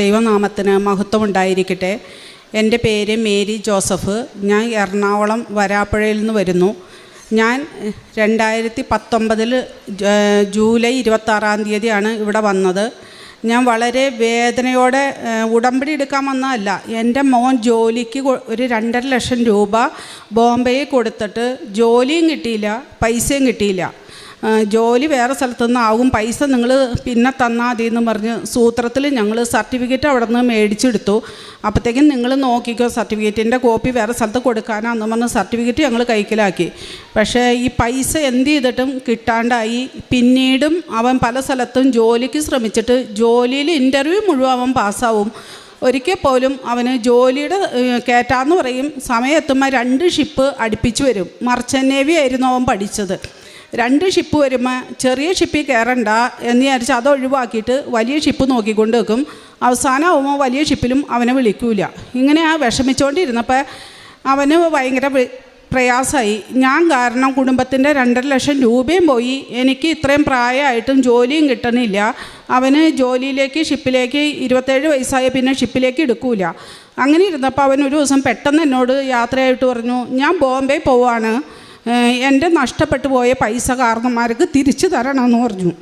ദൈവനാമത്തിന് മഹത്വം ഉണ്ടായിരിക്കട്ടെ എന്റെ പേര് മേരി ജോസഫ്. ഞാൻ എറണാകുളം വരാപ്പുഴയിൽ നിന്ന് വരുന്നു. ഞാൻ രണ്ടായിരത്തി പത്തൊമ്പതിൽ ജൂലൈ ഇരുപത്താറാം തീയതിയാണ് ഇവിടെ വന്നത്. ഞാൻ വളരെ വേദനയോടെ ഉടമ്പടി എടുക്കാൻ വന്നതല്ല. എന്റെ മോൻ ജോലിക്ക് ഒരു രണ്ടര ലക്ഷം രൂപ ബോംബെയിൽ കൊടുത്തിട്ട് ജോലിയും കിട്ടിയില്ല പൈസയും കിട്ടിയില്ല. ജോലി വേറെ സ്ഥലത്തുനിന്നാവും പൈസ നിങ്ങൾ പിന്നെ തന്നാൽ മതി എന്ന് പറഞ്ഞ് സൂത്രത്തിൽ ഞങ്ങൾ സർട്ടിഫിക്കറ്റ് അവിടെ നിന്ന് മേടിച്ചെടുത്തു. അപ്പോഴത്തേക്കും നിങ്ങൾ നോക്കിക്കോ സർട്ടിഫിക്കറ്റിന്റെ കോപ്പി വേറെ സ്ഥലത്ത് കൊടുക്കാനാന്ന് പറഞ്ഞ് സർട്ടിഫിക്കറ്റ് ഞങ്ങൾ കൈക്കലാക്കി. പക്ഷേ ഈ പൈസ എന്ത് ചെയ്തിട്ടും കിട്ടാണ്ടായി. പിന്നീടും അവൻ പല സ്ഥലത്തും ജോലിക്ക് ശ്രമിച്ചിട്ട് ജോലിയിൽ ഇന്റർവ്യൂ മുഴുവൻ അവൻ പാസ്സാവും. ഒരിക്കൽ പോലും അവന് ജോലിയുടെ കയറ്റാന്ന് പറയും. സമയം എത്തുമ്പോൾ രണ്ട് ഷിപ്പ് അടുപ്പിച്ച് വരും. മർച്ചൻ നേവി ആയിരുന്നു അവൻ പഠിച്ചത്. രണ്ട് ഷിപ്പ് വരുമ്പോൾ ചെറിയ ഷിപ്പിൽ കയറണ്ട എന്ന് വിചാരിച്ച് അത് ഒഴിവാക്കിയിട്ട് വലിയ ഷിപ്പ് നോക്കിക്കൊണ്ട് വെക്കും അവസാനമാകുമ്പോൾ വലിയ ഷിപ്പിലും അവനെ വിളിക്കൂല. ഇങ്ങനെ ആ വിഷമിച്ചുകൊണ്ടിരുന്നപ്പോൾ അവന് ഭയങ്കര പ്രയാസമായി ഞാൻ കാരണം കുടുംബത്തിന്റെ രണ്ടര ലക്ഷം രൂപയും പോയി. എനിക്ക് ഇത്രയും പ്രായമായിട്ടും ജോലിയും കിട്ടണില്ല. അവന് ജോലിയിലേക്ക് ഷിപ്പിലേക്ക് ഇരുപത്തേഴ് വയസ്സായ പിന്നെ ഷിപ്പിലേക്ക് എടുക്കൂല. അങ്ങനെ ഇരുന്നപ്പോൾ അവൻ ഒരു ദിവസം പെട്ടെന്ന് എന്നോട് യാത്രയായിട്ട് പറഞ്ഞു ഞാൻ ബോംബെ പോവാണ്. എന്റെ നഷ്ടപ്പെട്ടു പോയ പൈസ കാരണന്മാർക്ക് തിരിച്ചു തരണമെന്ന് പറഞ്ഞു.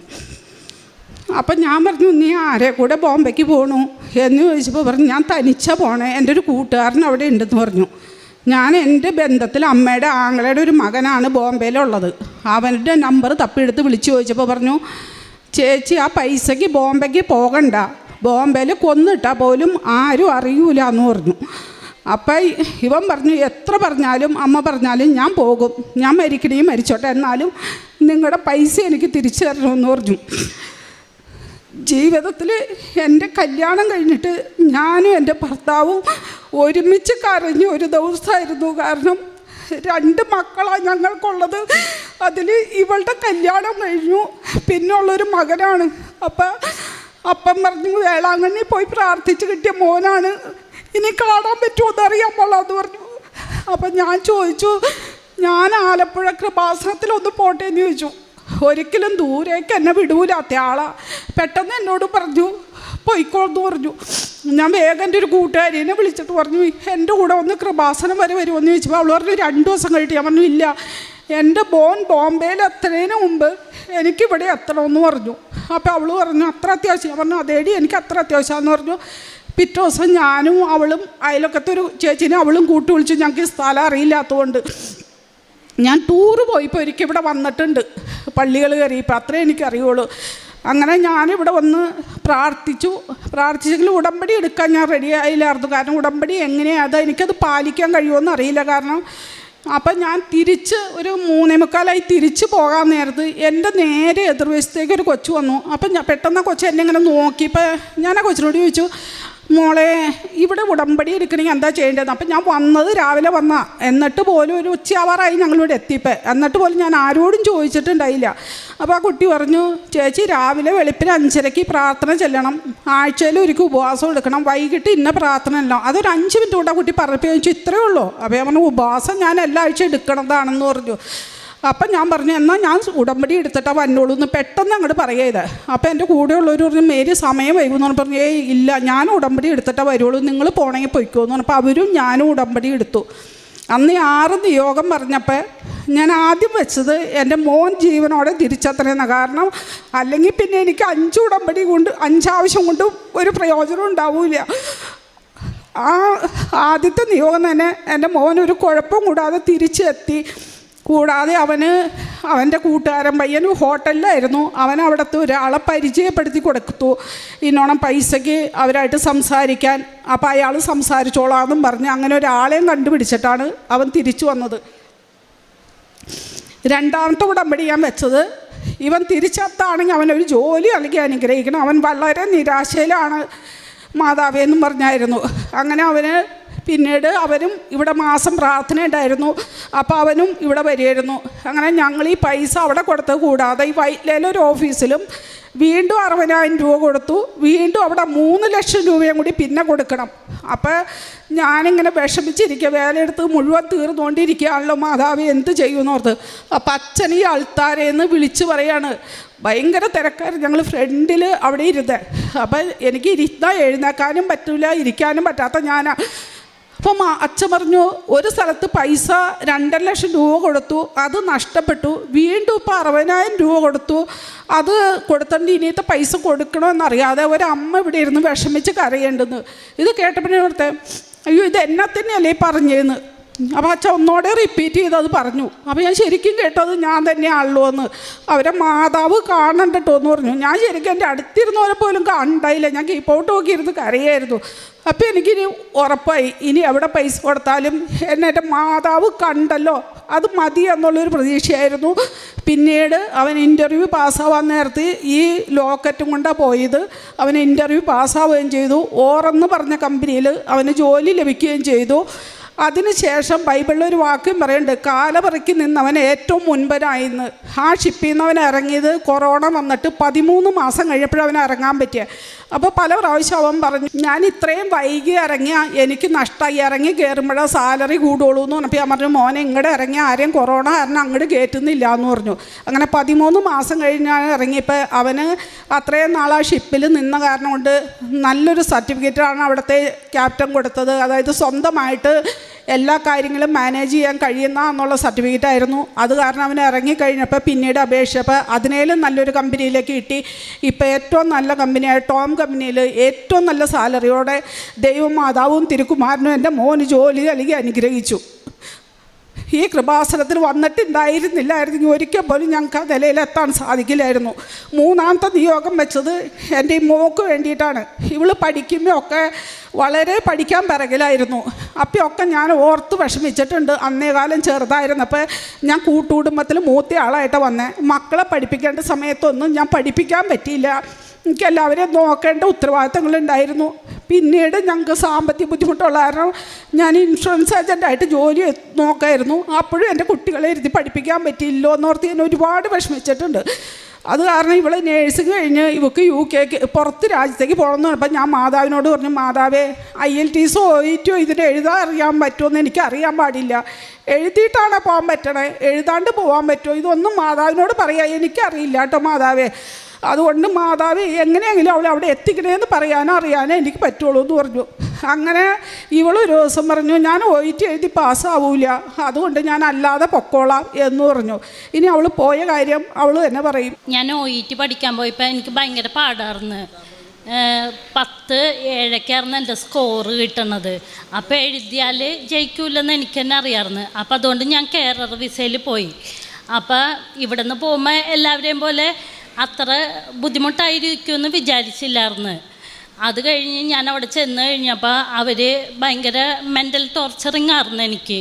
അപ്പം ഞാൻ പറഞ്ഞു നീ ആരെ കൂടെ ബോംബെക്ക് പോകണു എന്ന് ചോദിച്ചപ്പോൾ പറഞ്ഞു ഞാൻ തനിച്ച പോണേ എന്റെ ഒരു കൂട്ടുകാരൻ അവിടെ ഉണ്ടെന്ന് പറഞ്ഞു. ഞാൻ എന്റെ ബന്ധത്തിൽ അമ്മയുടെ ആങ്ങളയുടെ ഒരു മകനാണ് ബോംബെയിലുള്ളത്. അവന്റെ നമ്പർ തപ്പിയെടുത്ത് വിളിച്ചു ചോദിച്ചപ്പോൾ പറഞ്ഞു ചേച്ചി ആ പൈസയ്ക്ക് ബോംബെക്ക് പോകണ്ട. ബോംബെയിൽ കൊന്നിട്ടാൽ പോലും ആരും അറിയൂല എന്ന് പറഞ്ഞു. അപ്പം ഇവൻ പറഞ്ഞു എത്ര പറഞ്ഞാലും അമ്മ പറഞ്ഞാലും ഞാൻ പോകും. ഞാൻ മരിക്കണേ മരിച്ചോട്ടെ. എന്നാലും നിങ്ങളുടെ പൈസ എനിക്ക് തിരിച്ചു തരണമെന്ന് പറഞ്ഞു. ജീവിതത്തിൽ എന്റെ കല്യാണം കഴിഞ്ഞിട്ട് ഞാനും എന്റെ ഭർത്താവും ഒരുമിച്ച് കരഞ്ഞു ഒരു ദിവസമായിരുന്നു. കാരണം രണ്ട് മക്കളാണ് ഞങ്ങൾക്കുള്ളത്. അതിൽ ഇവളുടെ കല്യാണം കഴിഞ്ഞു. പിന്നുള്ളൊരു മകനാണ്. അപ്പം അപ്പം പറഞ്ഞു വേളാങ്കണ്ണി പോയി പ്രാർത്ഥിച്ച് കിട്ടിയ മോനാണ്. ഇനി കാണാൻ പറ്റുമോ എന്നറിയാൻ പാടില്ലാന്ന് പറഞ്ഞു. അപ്പം ഞാൻ ചോദിച്ചു ഞാൻ ആലപ്പുഴ കൃപാസനത്തിലൊന്ന് പോട്ടെ എന്ന് ചോദിച്ചു. ഒരിക്കലും ദൂരേക്ക് എന്നെ വിടൂലാത്ത ആളാ. പെട്ടെന്ന് എന്നോട് പറഞ്ഞു പൊയ്ക്കോളെന്ന് പറഞ്ഞു. ഞാൻ വേഗം എന്റെ ഒരു കൂട്ടുകാരിനെ വിളിച്ചിട്ട് പറഞ്ഞു എന്റെ കൂടെ ഒന്ന് കൃപാസനം വരെ വരുമെന്ന് ചോദിച്ചപ്പോൾ അവൾ പറഞ്ഞു രണ്ട് ദിവസം കഴിഞ്ഞിട്ട്. ഞാൻ പറഞ്ഞു ഇല്ല. എന്റെ ബോൺ ബോംബെയിൽ എത്തുന്നതിന് മുമ്പ് എനിക്കിവിടെ എത്തണമെന്ന് പറഞ്ഞു. അപ്പോൾ അവൾ പറഞ്ഞു അത്ര അത്യാവശ്യം. ഞാൻ പറഞ്ഞു അതേടി എനിക്ക് അത്ര അത്യാവശ്യമാണെന്ന് പറഞ്ഞു. പിറ്റേ ദിവസം ഞാനും അവളും അയലൊക്കത്തെ ഒരു ചേച്ചിനെ അവളും കൂട്ടി വിളിച്ചു. ഞങ്ങൾക്ക് സ്ഥലം അറിയില്ലാത്തതുകൊണ്ട് ഞാൻ ടൂറ് പോയിപ്പോൾ ഒരിക്കൽ ഇവിടെ വന്നിട്ടുണ്ട്. പള്ളികൾ കയറിയപ്പോൾ അത്രേ എനിക്കറിയുള്ളൂ. അങ്ങനെ ഞാനിവിടെ വന്ന് പ്രാർത്ഥിച്ചു. പ്രാർത്ഥിച്ചെങ്കിൽ ഉടമ്പടി എടുക്കാൻ ഞാൻ റെഡി ആയില്ലായിരുന്നു. കാരണം ഉടമ്പടി എങ്ങനെയാണ് അത് എനിക്കത് പാലിക്കാൻ കഴിയുമെന്ന് അറിയില്ല. കാരണം അപ്പം ഞാൻ തിരിച്ച് ഒരു മൂന്നേ മുക്കാലായി തിരിച്ച് പോകാൻ നേരത്ത് എന്റെ നേരെ എതിർവശത്തേക്ക് ഒരു കൊച്ചു വന്നു. അപ്പം ഞാൻ പെട്ടെന്ന് കൊച്ചു എന്നെ ഇങ്ങനെ നോക്കി. ഇപ്പം ഞാൻ ആ കൊച്ചിനോട് ചോദിച്ചു മോളെ ഇവിടെ ഉടമ്പടി എടുക്കണമെങ്കിൽ എന്താ ചെയ്യേണ്ടത് അപ്പം ഞാൻ വന്നത് രാവിലെ വന്ന. എന്നിട്ട് പോലും ഒരു ഉച്ചയാവാറായി ഞങ്ങളിവിടെ എത്തിയപ്പോൾ എന്നിട്ട് പോലും ഞാൻ ആരോടും ചോദിച്ചിട്ടുണ്ടായില്ല. അപ്പോൾ ആ കുട്ടി പറഞ്ഞു ചേച്ചി രാവിലെ വെളുപ്പിന് അഞ്ചരയ്ക്ക് പ്രാർത്ഥന ചെല്ലണം. ആഴ്ചയിൽ ഒരിക്കൽ ഉപവാസം എടുക്കണം. വൈകിട്ട് ഇന്ന പ്രാർത്ഥന അല്ല അതൊരു അഞ്ച് മിനിറ്റ് കൊണ്ട് ആ കുട്ടി പറഞ്ഞപ്പോൾ ചോദിച്ചു ഇത്രയേ ഉള്ളൂ. അപ്പോൾ ഞാൻ പറഞ്ഞു ഉപവാസം ഞാൻ എല്ലാ ആഴ്ച എടുക്കണതാണെന്ന് പറഞ്ഞു. അപ്പം ഞാൻ പറഞ്ഞു എന്നാൽ ഞാൻ ഉടമ്പടി എടുത്തിട്ടാ വന്നോളൂ എന്ന് പെട്ടെന്ന് അങ്ങോട്ട് പറയത്. അപ്പം എന്റെ കൂടെയുള്ളവർ പറഞ്ഞു മേരി സമയം വൈകുമെന്ന് പറഞ്ഞു ഏയ് ഇല്ല ഞാൻ ഉടമ്പടി എടുത്തിട്ടാ വരുള്ളൂ നിങ്ങൾ പോണെങ്കിൽ പൊയ്ക്കോ എന്ന് പറഞ്ഞപ്പോൾ അവരും ഞാനും ഉടമ്പടി എടുത്തു. അന്ന് ആറ് നിയോഗം പറഞ്ഞപ്പോൾ ഞാൻ ആദ്യം വെച്ചത് എന്റെ മോൻ ജീവനോടെ തിരിച്ചെത്തണമെന്ന് കാരണം അല്ലെങ്കിൽ പിന്നെ എനിക്ക് അഞ്ച് ഉടമ്പടി കൊണ്ട് അഞ്ചാവശ്യം കൊണ്ട് ഒരു പ്രയോജനം ഉണ്ടാവില്ല. ആ ആദ്യത്തെ നിയോഗം തന്നെ എന്റെ മോൻ ഒരു കുഴപ്പം കൂടാതെ തിരിച്ചെത്തി. കൂടാതെ അവന് അവന്റെ കൂട്ടുകാരൻ പയ്യൻ ഹോട്ടലിലായിരുന്നു. അവൻ അവിടുത്തെ ഒരാളെ പരിചയപ്പെടുത്തി കൊടുത്തു. ഇന്നോണം പൈസയ്ക്ക് അവരായിട്ട് സംസാരിക്കാൻ. അപ്പോൾ അയാൾ സംസാരിച്ചോളാമെന്നും പറഞ്ഞ് അങ്ങനെ ഒരാളെയും കണ്ടുപിടിച്ചിട്ടാണ് അവൻ തിരിച്ചു വന്നത്. രണ്ടാമത്തെ ഉടമ്പടി ഞാൻ വെച്ചത് ഇവൻ തിരിച്ചെത്താണെങ്കിൽ അവനൊരു ജോലി അല്ലെങ്കിൽ അനുഗ്രഹിക്കണം. അവൻ വളരെ നിരാശയിലാണ് മാതാവേ എന്നും പറഞ്ഞായിരുന്നു. അങ്ങനെ അവന് പിന്നീട് അവനും ഇവിടെ മാസം പ്രാർത്ഥന ഉണ്ടായിരുന്നു. അപ്പോൾ അവനും ഇവിടെ വരികയായിരുന്നു. അങ്ങനെ ഞങ്ങൾ ഈ പൈസ അവിടെ കൊടുത്തത് കൂടാതെ ഈ ഒരു ഓഫീസിലും വീണ്ടും അറുപതിനായിരം രൂപ കൊടുത്തു. വീണ്ടും അവിടെ മൂന്ന് ലക്ഷം രൂപയും കൂടി പിന്നെ കൊടുക്കണം. അപ്പോൾ ഞാനിങ്ങനെ വിഷമിച്ചിരിക്കുക. വേലയെടുത്ത് മുഴുവൻ തീർന്നുകൊണ്ടിരിക്കുകയാണല്ലോ മാതാവ് എന്ത് ചെയ്യുമെന്ന് ഓർത്ത്. അപ്പം അച്ഛൻ ഈ അൾത്താരെന്ന് വിളിച്ച് പറയാണ്. ഭയങ്കര തിരക്കാർ ഞങ്ങൾ ഫ്രണ്ടിൽ അവിടെ ഇരുന്ന്. അപ്പം എനിക്ക് ഇരുന്നാൽ എഴുന്നേക്കാനും പറ്റില്ല ഇരിക്കാനും പറ്റാത്ത ഞാനാ. അപ്പം അച്ഛൻ പറഞ്ഞു ഒരു സ്ഥലത്ത് പൈസ രണ്ടര ലക്ഷം രൂപ കൊടുത്തു അത് നഷ്ടപ്പെട്ടു. വീണ്ടും ഇപ്പോൾ അറുപതിനായിരം രൂപ കൊടുത്തു. അത് കൊടുത്തോണ്ട് ഇനിയത്തെ പൈസ കൊടുക്കണമെന്നറിയാതെ ഒരമ്മ ഇവിടെ ഇരുന്ന് വിഷമിച്ച് കരയേണ്ടെന്ന്. ഇത് കേട്ടപ്പോഴേ ഓർത്തെ അയ്യോ ഇത് എന്നെ തന്നെയല്ലേ പറഞ്ഞേന്ന്? അപ്പോൾ അച്ഛൻ ഒന്നോടെ റിപ്പീറ്റ് ചെയ്തത് പറഞ്ഞു. അപ്പോൾ ഞാൻ ശരിക്കും കേട്ടത് ഞാൻ തന്നെയാണല്ലോ എന്ന്. അവരെ മാതാവ് കാണണ്ടിട്ടോ എന്ന് പറഞ്ഞു. ഞാൻ ശരിക്കും എന്റെ അടുത്തിരുന്നവരെ പോലും കണ്ടായില്ല ഞാൻ കീപ്പോട്ട് നോക്കിയിരുന്ന് കരയായിരുന്നു. അപ്പോൾ എനിക്കിനി ഉറപ്പായി. ഇനി എവിടെ പൈസ കൊടുത്താലും എന്നെ എന്റെ മാതാവ് കണ്ടല്ലോ. അത് മതി എന്നുള്ളൊരു പ്രതീക്ഷയായിരുന്നു. പിന്നീട് അവൻ ഇന്റർവ്യൂ പാസ്സാവാൻ നേരത്ത് ഈ ലോക്കറ്റും കൊണ്ടാണ് പോയത്. അവൻ ഇന്റർവ്യൂ പാസ്സാവുകയും ചെയ്തു. ഓറെന്ന് പറഞ്ഞ കമ്പനിയിൽ അവന് ജോലി ലഭിക്കുകയും ചെയ്തു. അതിനുശേഷം ബൈബിളിൽ ഒരു വാക്യം പറയുന്നുണ്ട് കാലപറയ്ക്ക് നിന്നവൻ ഏറ്റവും മുൻപനായിന്ന് ആ ഷിപ്പിൽ നിന്ന് അവൻ ഇറങ്ങിയത് കൊറോണ വന്നിട്ട് പതിമൂന്ന് മാസം കഴിഞ്ഞപ്പോഴവൻ ഇറങ്ങാൻ പറ്റിയ. അപ്പോൾ പല പ്രാവശ്യം അവൻ പറഞ്ഞു ഞാൻ ഇത്രയും വൈകി ഇറങ്ങിയ എനിക്ക് നഷ്ടമായി ഇറങ്ങി കയറുമ്പോഴേ സാലറി കൂടുള്ളൂ എന്ന് പറഞ്ഞപ്പോൾ ഞാൻ പറഞ്ഞു മോനെ ഇങ്ങോട്ട് ഇറങ്ങി. ആരെയും കൊറോണ കാരണം അങ്ങോട്ട് കയറ്റുന്നില്ല എന്ന് പറഞ്ഞു. അങ്ങനെ പതിമൂന്ന് മാസം കഴിഞ്ഞാണ് ഇറങ്ങിയപ്പോൾ അവന് അത്രയും നാൾ ആ ഷിപ്പിൽ നിന്ന കാരണം കൊണ്ട് നല്ലൊരു സർട്ടിഫിക്കറ്റാണ് അവിടുത്തെ ക്യാപ്റ്റൻ കൊടുത്തത്. അതായത് സ്വന്തമായിട്ട് എല്ലാ കാര്യങ്ങളും മാനേജ് ചെയ്യാൻ കഴിയുന്ന എന്നുള്ള സർട്ടിഫിക്കറ്റ് ആയിരുന്നു. അത് കാരണം അവൻ ഇറങ്ങിക്കഴിഞ്ഞപ്പോൾ പിന്നീട് അപേക്ഷിച്ചപ്പോൾ അതിനേലും നല്ലൊരു കമ്പനിയിലേക്ക് കിട്ടി. ഇപ്പോൾ ഏറ്റവും നല്ല കമ്പനിയായ ടോം കമ്പനിയിൽ ഏറ്റവും നല്ല സാലറിയോടെ ദൈവം മാതാവും തിരുക്കുമാരനും എന്റെ മോന് ജോലി നൽകി അനുഗ്രഹിച്ചു. ഈ കൃപാസനത്തിൽ വന്നിട്ടുണ്ടായിരുന്നില്ലായിരുന്നെങ്കിൽ ഒരിക്കൽ പോലും ഞങ്ങൾക്ക് ആ നിലയിലെത്താൻ സാധിക്കില്ലായിരുന്നു. മൂന്നാമത്തെ നിയോഗം വെച്ചത് എന്റെ ഈ മോക്ക് വേണ്ടിയിട്ടാണ്. ഇവൾ പഠിക്കുമ്പോൾ ഒക്കെ വളരെ പഠിക്കാൻ പിറകിലായിരുന്നു. അപ്പോഴൊക്കെ ഞാൻ ഓർത്ത് വിഷമിച്ചിട്ടുണ്ട്. അന്നേ കാലം ചെറുതായിരുന്നപ്പോൾ ഞാൻ കൂട്ടുകുടുംബത്തിൽ മൂത്ത ആളായിട്ട് വന്നേ മക്കളെ പഠിപ്പിക്കേണ്ട സമയത്തൊന്നും ഞാൻ പഠിപ്പിക്കാൻ പറ്റിയില്ല. എനിക്ക് എല്ലാവരെയും നോക്കേണ്ട ഉത്തരവാദിത്തങ്ങളുണ്ടായിരുന്നു. പിന്നീട് ഞങ്ങൾക്ക് സാമ്പത്തിക ബുദ്ധിമുട്ടുള്ള കാരണം ഞാൻ ഇൻഷുറൻസ് ഏജന്റായിട്ട് ജോലി നോക്കായിരുന്നു. അപ്പോഴും എന്റെ കുട്ടികളെ ഇരുത്തി പഠിപ്പിക്കാൻ പറ്റിയില്ലോ എന്നോർത്ത് ഞാൻ ഒരുപാട് വിഷമിച്ചിട്ടുണ്ട്. അത് കാരണം ഇവൾ നേഴ്സിംഗ് കഴിഞ്ഞ് ഇവക്ക് യു കെക്ക് പുറത്ത് രാജ്യത്തേക്ക് പോകണമെന്ന് പറഞ്ഞപ്പോൾ ഞാൻ മാതാവിനോട് പറഞ്ഞു മാതാവേ ഐ എൽ ടി സോ ഒയിറ്റോ ഇതിന് എഴുതാൻ അറിയാൻ പറ്റുമെന്ന് എനിക്ക് അറിയാൻ പാടില്ല. എഴുതിയിട്ടാണ് പോകാൻ പറ്റണേ? എഴുതാണ്ട് പോകാൻ പറ്റുമോ? ഇതൊന്നും മാതാവിനോട് പറയാം എനിക്കറിയില്ല കേട്ടോ മാതാവേ. അതുകൊണ്ട് മാതാവ് എങ്ങനെയെങ്കിലും അവളെ അവിടെ എത്തിക്കണേന്ന് പറയാനോ അറിയാനോ എനിക്ക് പറ്റുള്ളൂ എന്ന് പറഞ്ഞു. അങ്ങനെ ഇവൾ ഒരു ദിവസം പറഞ്ഞു ഞാൻ ഒയിറ്റ് എഴുതി പാസ്സാവൂല. അതുകൊണ്ട് ഞാൻ അല്ലാതെ പൊക്കോളാം എന്ന് പറഞ്ഞു. ഇനി അവൾ പോയ കാര്യം അവൾ തന്നെ പറയും. ഞാൻ ഒ ടി പഠിക്കാൻ പോയപ്പോൾ എനിക്ക് ഭയങ്കര പാടായിരുന്നു പത്ത് ഏഴൊക്കെയായിരുന്നു എന്റെ സ്കോറ് കിട്ടണത്. അപ്പോൾ എഴുതിയാൽ ജയിക്കൂലെന്ന് എനിക്ക് തന്നെ അറിയാമായിരുന്നു അപ്പോൾ അതുകൊണ്ട് ഞാൻ കേരള വിസയിൽ പോയി. അപ്പോൾ ഇവിടെ നിന്ന് പോകുമ്പോൾ എല്ലാവരെയും പോലെ അത്ര ബുദ്ധിമുട്ടായിരിക്കുമെന്ന് വിചാരിച്ചില്ലായിരുന്നു. അത് കഴിഞ്ഞ് ഞാൻ അവിടെ ചെന്ന് കഴിഞ്ഞപ്പോൾ അവർ ഭയങ്കര മെന്റൽ ടോർച്ചറിങ് ആയിരുന്നു എനിക്ക്.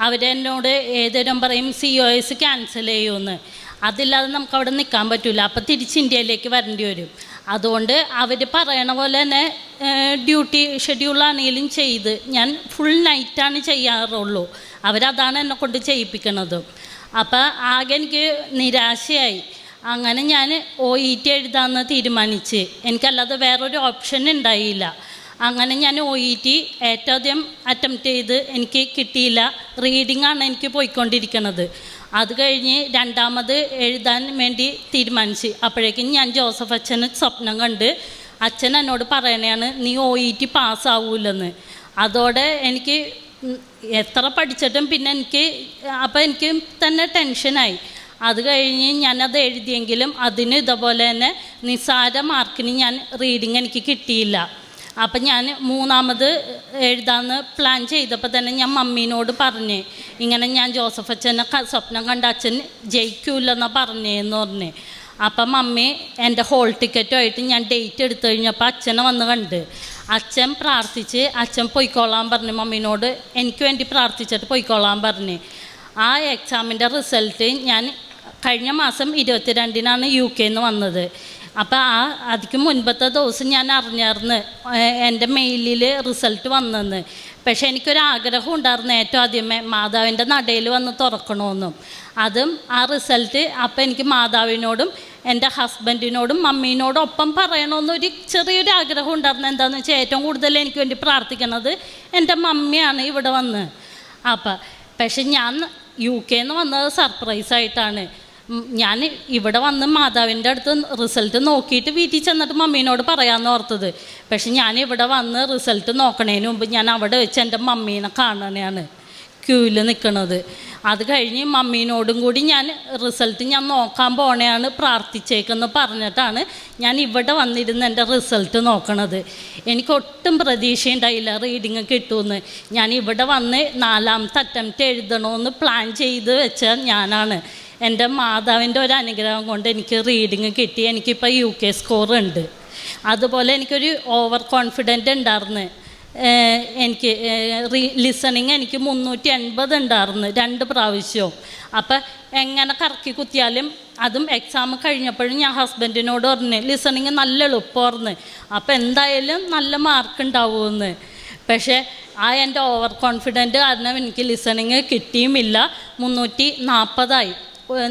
അവരെന്നോട് ഏതേരം പറയും സി ഒ എസ് ക്യാൻസൽ ചെയ്യുമെന്ന്. അതില്ലാതെ നമുക്ക് അവിടെ നിൽക്കാൻ പറ്റില്ല അപ്പോൾ തിരിച്ച് ഇന്ത്യയിലേക്ക് വരേണ്ടി വരും. അതുകൊണ്ട് അവർ പറയണ പോലെ തന്നെ ഡ്യൂട്ടി ഷെഡ്യൂളാണെങ്കിലും ചെയ്ത് ഞാൻ ഫുൾ നൈറ്റാണ് ചെയ്യാറുള്ളൂ. അവരതാണ് എന്നെ കൊണ്ട് ചെയ്യിപ്പിക്കണത്. അപ്പോൾ ആകെ എനിക്ക് നിരാശയായി. അങ്ങനെ ഞാൻ ഒ ഇ ടി എഴുതാമെന്ന് തീരുമാനിച്ച്. എനിക്കല്ലാതെ വേറൊരു ഓപ്ഷൻ ഉണ്ടായില്ല. അങ്ങനെ ഞാൻ ഒ ഇ ടി ഏറ്റവും ആദ്യം അറ്റംപ്റ്റ് ചെയ്ത് എനിക്ക് കിട്ടിയില്ല. റീഡിംഗ് ആണ് എനിക്ക് പോയിക്കൊണ്ടിരിക്കുന്നത് അത് കഴിഞ്ഞ് രണ്ടാമത് എഴുതാൻ വേണ്ടി തീരുമാനിച്ച്. അപ്പോഴേക്കും ഞാൻ ജോസഫ് അച്ഛന് സ്വപ്നം കണ്ട് അച്ഛൻ എന്നോട് പറയണയാണ് നീ ഒ ഇ ടി പാസ്സാവൂലെന്ന്. അതോടെ എനിക്ക് എത്ര പഠിച്ചിട്ടും പിന്നെ എനിക്ക് അപ്പോൾ എനിക്ക് തന്നെ ടെൻഷനായി അത് കഴിഞ്ഞ് ഞാനത് എഴുതിയെങ്കിലും അതിന് ഇതുപോലെ തന്നെ നിസാര മാർക്കിന് ഞാൻ റീഡിങ് എനിക്ക് കിട്ടിയില്ല. അപ്പം ഞാൻ മൂന്നാമത് എഴുതാമെന്ന് പ്ലാൻ ചെയ്തപ്പോൾ തന്നെ ഞാൻ മമ്മീനോട് പറഞ്ഞ് ഇങ്ങനെ ഞാൻ ജോസഫ് അച്ഛനെ സ്വപ്നം കണ്ട അച്ഛൻ ജയിക്കൂലെന്നാണ് പറഞ്ഞേന്ന് പറഞ്ഞ്. അപ്പം മമ്മി എന്റെ ഹോൾ ടിക്കറ്റുമായിട്ട് ഞാൻ ഡേറ്റ് എടുത്തു കഴിഞ്ഞപ്പോൾ അച്ഛനെ വന്ന് കണ്ട്. അച്ഛൻ പ്രാർത്ഥിച്ച് അച്ഛൻ പൊയ്ക്കോളാൻ പറഞ്ഞു മമ്മീനോട് എനിക്ക് വേണ്ടി പ്രാർത്ഥിച്ചിട്ട് പൊയ്ക്കോളാൻ പറഞ്ഞു. ആ എക്സാമിന്റെ റിസൾട്ട് ഞാൻ കഴിഞ്ഞ മാസം ഇരുപത്തിരണ്ടിനാണ് യു കെ നിന്ന് വന്നത്. അപ്പോൾ ആ അതിക്ക് മുൻപത്തെ ദിവസം ഞാൻ അറിഞ്ഞായിരുന്നു എന്റെ മെയിലിൽ റിസൾട്ട് വന്നെന്ന്. പക്ഷേ എനിക്കൊരാഗ്രഹം ഉണ്ടായിരുന്നു ഏറ്റവും ആദ്യമേ മാതാവിന്റെ നടയിൽ വന്ന് തുറക്കണമെന്നും അതും ആ റിസൾട്ട് അപ്പം എനിക്ക് മാതാവിനോടും എന്റെ ഹസ്ബൻഡിനോടും മമ്മീനോടും ഒപ്പം പറയണമെന്നൊരു ചെറിയൊരു ആഗ്രഹം ഉണ്ടായിരുന്നു എന്താണെന്ന് വെച്ചാൽ ഏറ്റവും കൂടുതൽ എനിക്ക് വേണ്ടി പ്രാർത്ഥിക്കണത് എന്റെ മമ്മിയാണ് ഇവിടെ വന്ന്. അപ്പം പക്ഷെ ഞാൻ യു കെ കെന്ന് വന്നത് സർപ്രൈസ് ആയിട്ടാണ് ഉം, ഞാൻ ഇവിടെ വന്ന് മാതാവിന്റെ അടുത്ത് റിസൾട്ട് നോക്കിയിട്ട് വീട്ടിൽ ചെന്നിട്ട് മമ്മീനോട് പറയാമെന്ന് ഓർത്തത്. പക്ഷെ ഞാൻ ഇവിടെ വന്ന് റിസൾട്ട് നോക്കണതിന് മുമ്പ് ഞാൻ അവിടെ വെച്ച് എന്റെ മമ്മീനെ കാണണയാണ് ക്യൂവിൽ നിൽക്കണത്. അത് കഴിഞ്ഞ് മമ്മീനോടും കൂടി ഞാൻ റിസൾട്ട് ഞാൻ നോക്കാൻ പോണെയാണ് പ്രാർത്ഥിച്ചേക്കെന്ന് പറഞ്ഞിട്ടാണ് ഞാൻ ഇവിടെ വന്നിരുന്ന് എന്റെ റിസൾട്ട് നോക്കണത്. എനിക്ക് ഒട്ടും പ്രതീക്ഷയുണ്ടായില്ല റീഡിങ് കിട്ടുമെന്ന്. ഞാൻ ഇവിടെ വന്ന് നാലാമത്തെ അറ്റംപ്റ്റ് എഴുതണമെന്ന് പ്ലാൻ ചെയ്ത് വെച്ച ഞാനാണ്. എന്റെ മാതാവിന്റെ ഒരു അനുഗ്രഹം കൊണ്ട് എനിക്ക് റീഡിങ് കിട്ടി. എനിക്കിപ്പോൾ യു കെ സ്കോർ ഉണ്ട്. അതുപോലെ എനിക്കൊരു ഓവർ കോൺഫിഡന്റ് ഉണ്ടായിരുന്നു എനിക്ക് റീ ലിസണിങ് എനിക്ക് മുന്നൂറ്റി എൺപത് ഉണ്ടായിരുന്നു രണ്ട് പ്രാവശ്യവും. അപ്പം എങ്ങനെ കറക്കി കുത്തിയാലും അതും എക്സാം കഴിഞ്ഞപ്പോഴും ഞാൻ ഹസ്ബൻഡിനോട് പറഞ്ഞു ലിസണിങ് നല്ല എളുപ്പമായിരുന്നു അപ്പം എന്തായാലും നല്ല മാർക്ക് ഉണ്ടാവുമെന്ന് പക്ഷേ ആ എന്റെ ഓവർ കോൺഫിഡന്റ് കാരണം എനിക്ക് ലിസണിങ് കിട്ടിയുമില്ല. മുന്നൂറ്റി നാൽപ്പതായി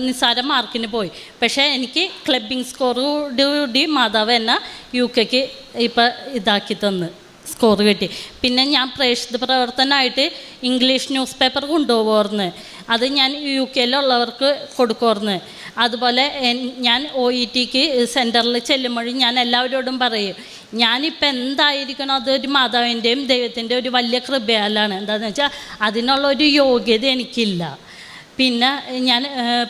നിസ്സാര മാർക്കിന് പോയി. പക്ഷേ എനിക്ക് ക്ലബിംഗ് സ്കോറോടുകൂടി മാതാവ് എന്നെ യു കെക്ക് ഇപ്പം ഇതാക്കി തന്ന് സ്കോർ കിട്ടി. പിന്നെ ഞാൻ പ്രേക്ഷിത പ്രവർത്തനമായിട്ട് ഇംഗ്ലീഷ് ന്യൂസ് പേപ്പർ കൊണ്ടുപോകുമായിരുന്നു അത് ഞാൻ യു കെയിലുള്ളവർക്ക് കൊടുക്കുമായിരുന്നു അതുപോലെ ഞാൻ ഒ ഇ ടിക്ക് സെന്ററിൽ ചെല്ലുമ്പോഴും ഞാൻ എല്ലാവരോടും പറയും ഞാനിപ്പോൾ എന്തായിരിക്കണം അതൊരു മാതാവിന്റെയും ദൈവത്തിന്റെ ഒരു വലിയ കൃപയാലാണ്. എന്താണെന്ന് വെച്ചാൽ അതിനുള്ള ഒരു യോഗ്യത എനിക്കില്ല. പിന്നെ ഞാൻ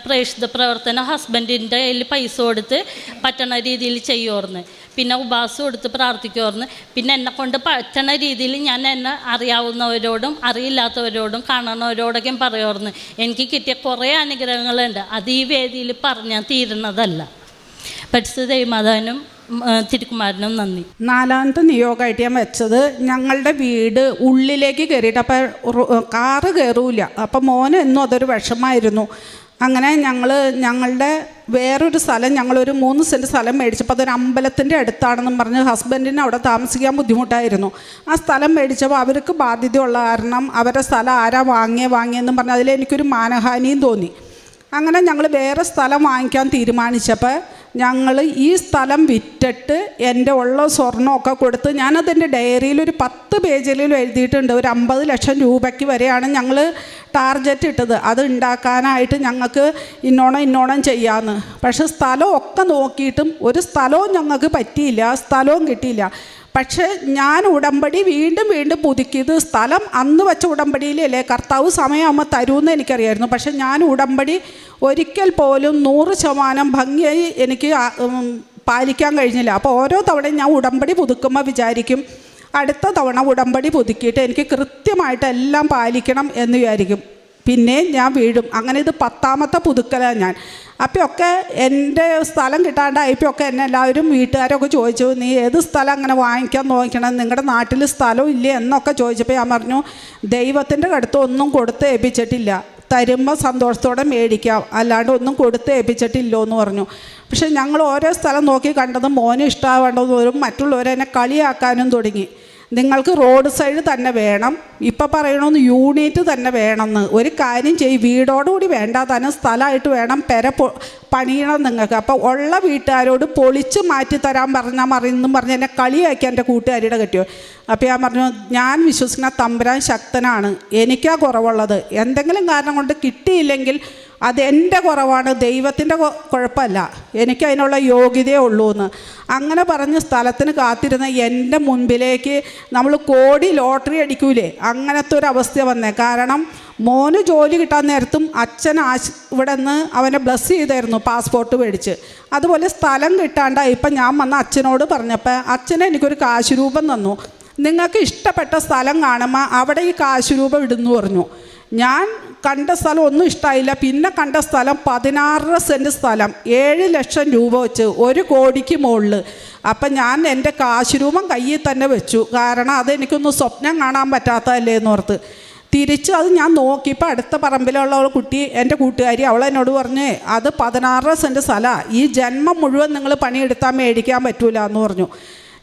പ്രേക്ഷിത പ്രവർത്തനം ഹസ്ബൻഡിന്റെ കയ്യിൽ പൈസ കൊടുത്ത് പറ്റണ രീതിയിൽ ചെയ്യുമായിരുന്നു പിന്നെ ഉപവാസം എടുത്ത് പ്രാർത്ഥിക്കുമായിരുന്നു പിന്നെ എന്നെ കൊണ്ട് പറ്റണ രീതിയിൽ ഞാൻ എന്നെ അറിയാവുന്നവരോടും അറിയില്ലാത്തവരോടും കാണുന്നവരോടൊക്കെ പറയുമായിരുന്നു എനിക്ക് കിട്ടിയ കുറേ അനുഗ്രഹങ്ങളുണ്ട്. അത് ഈ വേദിയിൽ പറഞ്ഞാൽ തീരുന്നതല്ല. പരിസ്ഥിതി ദൈവമാതാവിനും തിരുക്കുമാരനും നന്ദി. നാലാമത്തെ നിയോഗമായിട്ട് ഞാൻ വെച്ചത് ഞങ്ങളുടെ വീട് ഉള്ളിലേക്ക് കയറിയിട്ട് അപ്പം കാറ് കയറൂല. അപ്പം മോന് എന്നും അതൊരു വിഷമായിരുന്നു. അങ്ങനെ ഞങ്ങൾ ഞങ്ങളുടെ വേറൊരു സ്ഥലം ഞങ്ങളൊരു മൂന്ന് സെന്റ് സ്ഥലം മേടിച്ചപ്പോൾ അതൊരു അമ്പലത്തിന്റെ അടുത്താണെന്നും പറഞ്ഞ് ഹസ്ബൻഡിന് അവിടെ താമസിക്കാൻ ബുദ്ധിമുട്ടായിരുന്നു. ആ സ്ഥലം മേടിച്ചപ്പോൾ അവർക്ക് ബാധ്യതയുള്ള കാരണം അവരുടെ സ്ഥലം ആരാ വാങ്ങിയേ വാങ്ങിയെന്നും പറഞ്ഞ് അതിൽ എനിക്കൊരു മാനഹാനിയും തോന്നി. അങ്ങനെ ഞങ്ങൾ വേറെ സ്ഥലം വാങ്ങിക്കാൻ തീരുമാനിച്ചപ്പോൾ ഞങ്ങൾ ഈ സ്ഥലം വിറ്റിട്ട് എന്റെ ഉള്ള സ്വർണമൊക്കെ കൊടുത്ത് ഞാനതിന്റെ ഡയറിയിൽ ഒരു പത്ത് പേജിലും എഴുതിയിട്ടുണ്ട്. ഒരു അമ്പത് ലക്ഷം രൂപയ്ക്ക് വരെയാണ് ഞങ്ങൾ ടാർഗറ്റ് ഇട്ടത്. അത് ഉണ്ടാക്കാനായിട്ട് ഞങ്ങൾക്ക് ഇന്നോണം ഇന്നോണം ചെയ്യാമെന്ന് പക്ഷേ സ്ഥലമൊക്കെ നോക്കിയിട്ടും ഒരു സ്ഥലവും ഞങ്ങൾക്ക് പറ്റിയില്ല സ്ഥലവും കിട്ടിയില്ല. പക്ഷേ ഞാൻ ഉടമ്പടി വീണ്ടും വീണ്ടും പുതുക്കിയത് സ്ഥലം അന്ന് വെച്ച ഉടമ്പടിയിലല്ലേ. കർത്താവ് സമയമാകുമ്പോൾ തരുമെന്ന് എനിക്കറിയായിരുന്നു. പക്ഷേ ഞാൻ ഉടമ്പടി ഒരിക്കൽ പോലും നൂറ് ശതമാനം ഭംഗിയായി എനിക്ക് പാലിക്കാൻ കഴിഞ്ഞില്ല. അപ്പോൾ ഓരോ തവണയും ഞാൻ ഉടമ്പടി പുതുക്കുമ്പോൾ വിചാരിക്കും അടുത്ത തവണ ഉടമ്പടി പുതുക്കിയിട്ട് എനിക്ക് കൃത്യമായിട്ട് എല്ലാം പാലിക്കണം എന്ന് വിചാരിക്കും. പിന്നെ ഞാൻ വീഴും. അങ്ങനെ ഇത് പത്താമത്തെ പുതുക്കലാണ് ഞാൻ. അപ്പോൾ ഒക്കെ എന്റെ സ്ഥലം കിട്ടാണ്ടായപ്പോൾ ഒക്കെ എന്നെ എല്ലാവരും വീട്ടുകാരൊക്കെ ചോദിച്ചു നീ ഏത് സ്ഥലം അങ്ങനെ വാങ്ങിക്കാൻ നോക്കണം? നിങ്ങളുടെ നാട്ടിൽ സ്ഥലം ഇല്ലേ? എന്നൊക്കെ ചോദിച്ചപ്പോൾ ഞാൻ പറഞ്ഞു ദൈവത്തിന്റെ അടുത്ത് ഒന്നും കൊടുത്ത് ഏൽപ്പിച്ചിട്ടില്ല. തരുമ്പോൾ സന്തോഷത്തോടെ മേടിക്കാം. അല്ലാണ്ട് ഒന്നും കൊടുത്ത് ഏൽപ്പിച്ചിട്ടില്ലോ എന്ന് പറഞ്ഞു. പക്ഷേ ഞങ്ങൾ ഓരോ സ്ഥലം നോക്കി കണ്ടതും മോന് ഇഷ്ടമാവേണ്ടതും മറ്റുള്ളവരെന്നെ കളിയാക്കാനും തുടങ്ങി. നിങ്ങൾക്ക് റോഡ് സൈഡ് തന്നെ വേണം. ഇപ്പം പറയണമെന്ന് യൂണിറ്റ് തന്നെ വേണമെന്ന്. ഒരു കാര്യം ചെയ്യും വീടോടുകൂടി വേണ്ട തന്നെ സ്ഥലമായിട്ട് വേണം പെര പണിയണം നിങ്ങൾക്ക്. അപ്പോൾ ഉള്ള വീട്ടുകാരോട് പൊളിച്ച് മാറ്റി തരാൻ പറഞ്ഞാൽ മറിയെന്നും പറഞ്ഞ് എന്നെ കളിയാക്കി എന്റെ കൂട്ടുകാരിയുടെ കെട്ടിയോ. അപ്പോൾ ഞാൻ പറഞ്ഞു ഞാൻ വിശ്വസിക്കുന്ന തമ്പുരാൻ ശക്തനാണ്. എനിക്കാ കുറവുള്ളത്. എന്തെങ്കിലും കാരണം കൊണ്ട് കിട്ടിയില്ലെങ്കിൽ അതെന്റെ കുറവാണ് ദൈവത്തിന്റെ കുഴപ്പമല്ല. എനിക്ക് അതിനുള്ള യോഗ്യതയേ ഉള്ളൂ എന്ന് അങ്ങനെ പറഞ്ഞ് സ്ഥലത്തിന് കാത്തിരുന്ന എന്റെ മുൻപിലേക്ക് നമ്മൾ കോടി ലോട്ടറി അടിക്കൂലേ? അങ്ങനത്തെ ഒരു അവസ്ഥ വന്നേ. കാരണം മോന് ജോലി കിട്ടാൻ നേരത്തും അച്ഛൻ ആശ് ഇവിടെ നിന്ന് അവനെ ബ്ലസ് ചെയ്തായിരുന്നു പാസ്പോർട്ട് മേടിച്ച്. അതുപോലെ സ്ഥലം കിട്ടാണ്ടായി ഇപ്പം ഞാൻ വന്ന അച്ഛനോട് പറഞ്ഞപ്പോൾ അച്ഛനെ എനിക്കൊരു കാശ് രൂപം തന്നു. നിങ്ങൾക്ക് ഇഷ്ടപ്പെട്ട സ്ഥലം കാണുമ്പോൾ അവിടെ ഈ കാശ് രൂപം ഇടുന്നു പറഞ്ഞു. ഞാൻ കണ്ട സ്ഥലം ഒന്നും ഇഷ്ടമായില്ല പിന്നെ കണ്ട സ്ഥലം പതിനാറര സെന്റ് സ്ഥലം. ഏഴ് ലക്ഷം രൂപ വെച്ച് ഒരു കോടിക്ക് മുകളിൽ അപ്പം ഞാൻ എന്റെ കാശ് രൂപം കയ്യിൽ തന്നെ വെച്ചു. കാരണം അതെനിക്കൊന്ന് സ്വപ്നം കാണാൻ പറ്റാത്തതല്ലേ എന്ന് ഓർത്ത്. തിരിച്ച് അത് ഞാൻ നോക്കിയപ്പോൾ അടുത്ത പറമ്പിലുള്ള കുട്ടി എന്റെ കൂട്ടുകാരി അവൾ എന്നോട് പറഞ്ഞ് അത് പതിനാറര സെന്റ് സ്ഥലമാണ് ഈ ജന്മം മുഴുവൻ നിങ്ങൾ പണിയെടുത്താൽ മേടിക്കാൻ പറ്റൂല എന്ന് പറഞ്ഞു.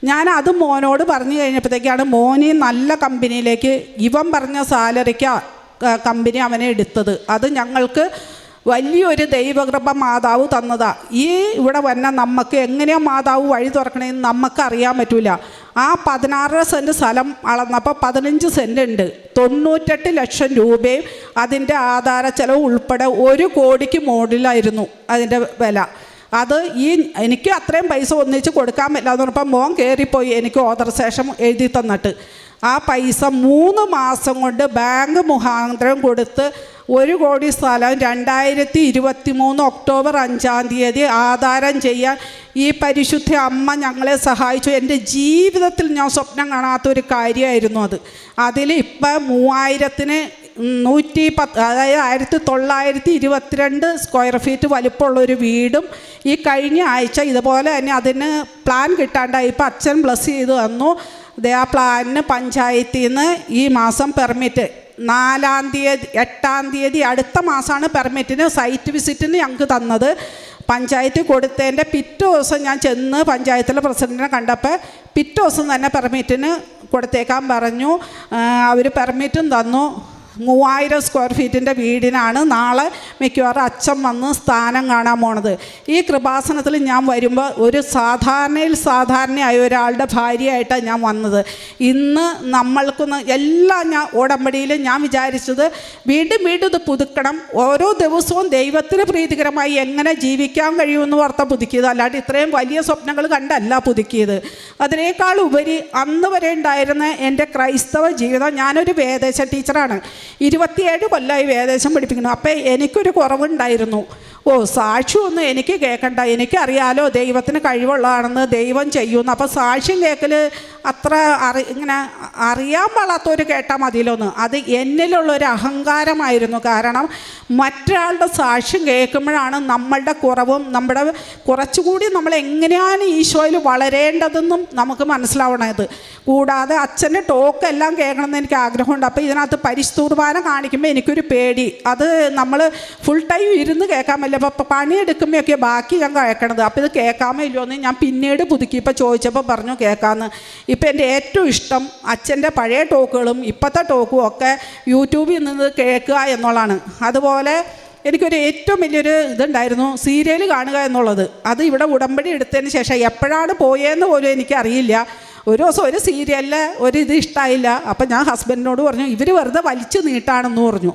ഞാൻ അത് മോനോട് പറഞ്ഞു കഴിഞ്ഞപ്പോഴത്തേക്കാണ് മോനി നല്ല കമ്പനിയിലേക്ക് ഇവൻ പറഞ്ഞ സാലറിക്ക് കമ്പനി അവനെ എടുത്തത്. അത് ഞങ്ങൾക്ക് വലിയൊരു ദൈവകൃപ മാതാവ് തന്നതാ. ഈ ഇവിടെ വന്ന നമുക്ക് എങ്ങനെയാ മാതാവ് വഴി തുറക്കണമെന്ന് നമുക്ക് അറിയാൻ പറ്റൂല. ആ പതിനാറര സെന്റ് സ്ഥലം അളന്നപ്പോൾ പതിനഞ്ച് സെന്റ് ഉണ്ട്. തൊണ്ണൂറ്റെട്ട് ലക്ഷം രൂപയും അതിന്റെ ആധാര ചെലവ് ഉൾപ്പെടെ ഒരു കോടിക്ക് മുകളിലായിരുന്നു അതിന്റെ വില. അത് ഈ എനിക്ക് അത്രയും പൈസ ഒന്നിച്ച് കൊടുക്കാൻ പറ്റില്ല എന്ന് പറഞ്ഞപ്പോൾ മോൻ കയറിപ്പോയി എനിക്ക് ഓതർശേഷം എഴുതി തന്നിട്ട്. ആ പൈസ മൂന്ന് മാസം കൊണ്ട് ബാങ്ക് മുഖാന്തരം കൊടുത്ത് ഒരു കോടി സ്ഥലം രണ്ടായിരത്തി ഇരുപത്തി മൂന്ന് ഒക്ടോബർ അഞ്ചാം തീയതി ആധാരം ചെയ്യാൻ ഈ പരിശുദ്ധ അമ്മ ഞങ്ങളെ സഹായിച്ചു. എന്റെ ജീവിതത്തിൽ ഞാൻ സ്വപ്നം കാണാത്തൊരു കാര്യമായിരുന്നു അത്. അതിൽ ഇപ്പം മൂവായിരത്തിന് നൂറ്റി പത്ത് അതായത് ആയിരത്തി തൊള്ളായിരത്തി ഇരുപത്തിരണ്ട് സ്ക്വയർ ഫീറ്റ് വലിപ്പമുള്ള ഒരു വീടും ഈ കഴിഞ്ഞ ആഴ്ച ഇതുപോലെ തന്നെ അതിന് പ്ലാൻ കിട്ടാണ്ടായി. ഇപ്പം അച്ഛൻ ബ്ലസ് ചെയ്ത് തന്നു. ദേ ആ പ്ലാനിന് പഞ്ചായത്തിൽ നിന്ന് ഈ മാസം പെർമിറ്റ്. നാലാം തീയതി എട്ടാം തീയതി അടുത്ത മാസമാണ് പെർമിറ്റിന് സൈറ്റ് വിസിറ്റിന് ഞങ്ങൾക്ക് തന്നത്. പഞ്ചായത്തിൽ കൊടുത്തതിന്റെ പിറ്റേ ദിവസം ഞാൻ ചെന്ന് പഞ്ചായത്തിലെ പ്രസിഡന്റിനെ കണ്ടപ്പോൾ പിറ്റേ ദിവസം തന്നെ പെർമിറ്റിന് കൊടുത്തേക്കാൻ പറഞ്ഞു. അവർ പെർമിറ്റും തന്നു. മൂവായിരം സ്ക്വയർ ഫീറ്റിന്റെ വീടിനാണ് നാളെ മിക്കവാറും അച്ഛൻ വന്ന് സ്ഥാനം കാണാൻ പോണത്. ഈ കൃപാസനത്തിൽ ഞാൻ വരുമ്പോൾ ഒരു സാധാരണയിൽ സാധാരണയായ ഒരാളുടെ ഭാര്യയായിട്ടാണ് ഞാൻ വന്നത്. ഇന്ന് നമ്മൾക്കൊന്ന് എല്ലാം ഞാൻ ഉടമ്പടിയിൽ ഞാൻ വിചാരിച്ചത് വീണ്ടും വീണ്ടും ഇത് പുതുക്കണം. ഓരോ ദിവസവും ദൈവത്തിന് പ്രീതികരമായി എങ്ങനെ ജീവിക്കാൻ കഴിയുമെന്ന് വാർത്ത പുതുക്കിയത്. അല്ലാണ്ട് ഇത്രയും വലിയ സ്വപ്നങ്ങൾ കണ്ടല്ല പുതുക്കിയത്. അതിനേക്കാൾ ഉപരി അന്ന് വരെ ഉണ്ടായിരുന്ന എന്റെ ക്രൈസ്തവ ജീവിതം ഞാനൊരു വേദേശ ടീച്ചറാണ് ഇരുപത്തിയേഴ് കൊല്ലമായി വേദേശം പഠിപ്പിക്കുന്നു. അപ്പോൾ എനിക്കൊരു കുറവുണ്ടായിരുന്നു. ഓ സാക്ഷ്യമൊന്നും എനിക്ക് കേൾക്കണ്ട എനിക്കറിയാലോ ദൈവത്തിന് കഴിവുള്ളതാണെന്ന് ദൈവം ചെയ്യുന്നു. അപ്പോൾ സാക്ഷ്യം കേൾക്കൽ അത്ര അറി ഇങ്ങനെ അറിയാൻ പാടാത്തവർ കേട്ടാൽ മതിയിലൊന്ന് അത് എന്നിലുള്ളൊരു അഹങ്കാരമായിരുന്നു. കാരണം മറ്റൊരാളുടെ സാക്ഷ്യം കേൾക്കുമ്പോഴാണ് നമ്മളുടെ കുറവും നമ്മുടെ കുറച്ചുകൂടി നമ്മൾ എങ്ങനെയാണ് ഈശോയിൽ വളരേണ്ടതെന്നും നമുക്ക് മനസ്സിലാവണത്. കൂടാതെ അച്ഛന്റെ ടോക്ക് എല്ലാം കേൾക്കണമെന്ന് എനിക്ക് ആഗ്രഹമുണ്ട്. അപ്പോൾ ഇതിനകത്ത് പരിശുദ്ധുർബാന കാണിക്കുമ്പോൾ എനിക്കൊരു പേടി. അത് നമ്മൾ ഫുൾ ടൈം ഇരുന്ന് കേൾക്കാൻ പറ്റില്ല അപ്പോൾ പണിയെടുക്കുമ്പോഴൊക്കെ ബാക്കി ഞാൻ കേൾക്കണത് അപ്പോൾ ഇത് കേൾക്കാമോ ഇല്ലയോ എന്ന് ഞാൻ പിന്നീട് പുതുക്കി ഇപ്പോൾ ചോദിച്ചപ്പോൾ പറഞ്ഞു കേൾക്കാമെന്ന് ഇപ്പോൾ എന്റെ ഏറ്റവും ഇഷ്ടം അച്ഛന്റെ പഴയ ടോക്കുകളും ഇപ്പോഴത്തെ ടോക്കും ഒക്കെ യൂട്യൂബിൽ നിന്ന് കേൾക്കുക എന്നുള്ളതാണ്. അതുപോലെ എനിക്കൊരു ഏറ്റവും വലിയൊരു ഇതുണ്ടായിരുന്നു സീരിയൽ കാണുക എന്നുള്ളത്. അത് ഇവിടെ ഉടമ്പടി എടുത്തതിന് ശേഷം എപ്പോഴാണ് പോയതെന്ന് പോലും എനിക്കറിയില്ല. ഒരു ദിവസം ഒരു സീരിയലിൽ ഒരു ഇത് ഇഷ്ടമായില്ല അപ്പം ഞാൻ ഹസ്ബൻഡിനോട് പറഞ്ഞു ഇവർ വെറുതെ വലിച്ചു നീട്ടാണെന്ന് പറഞ്ഞു.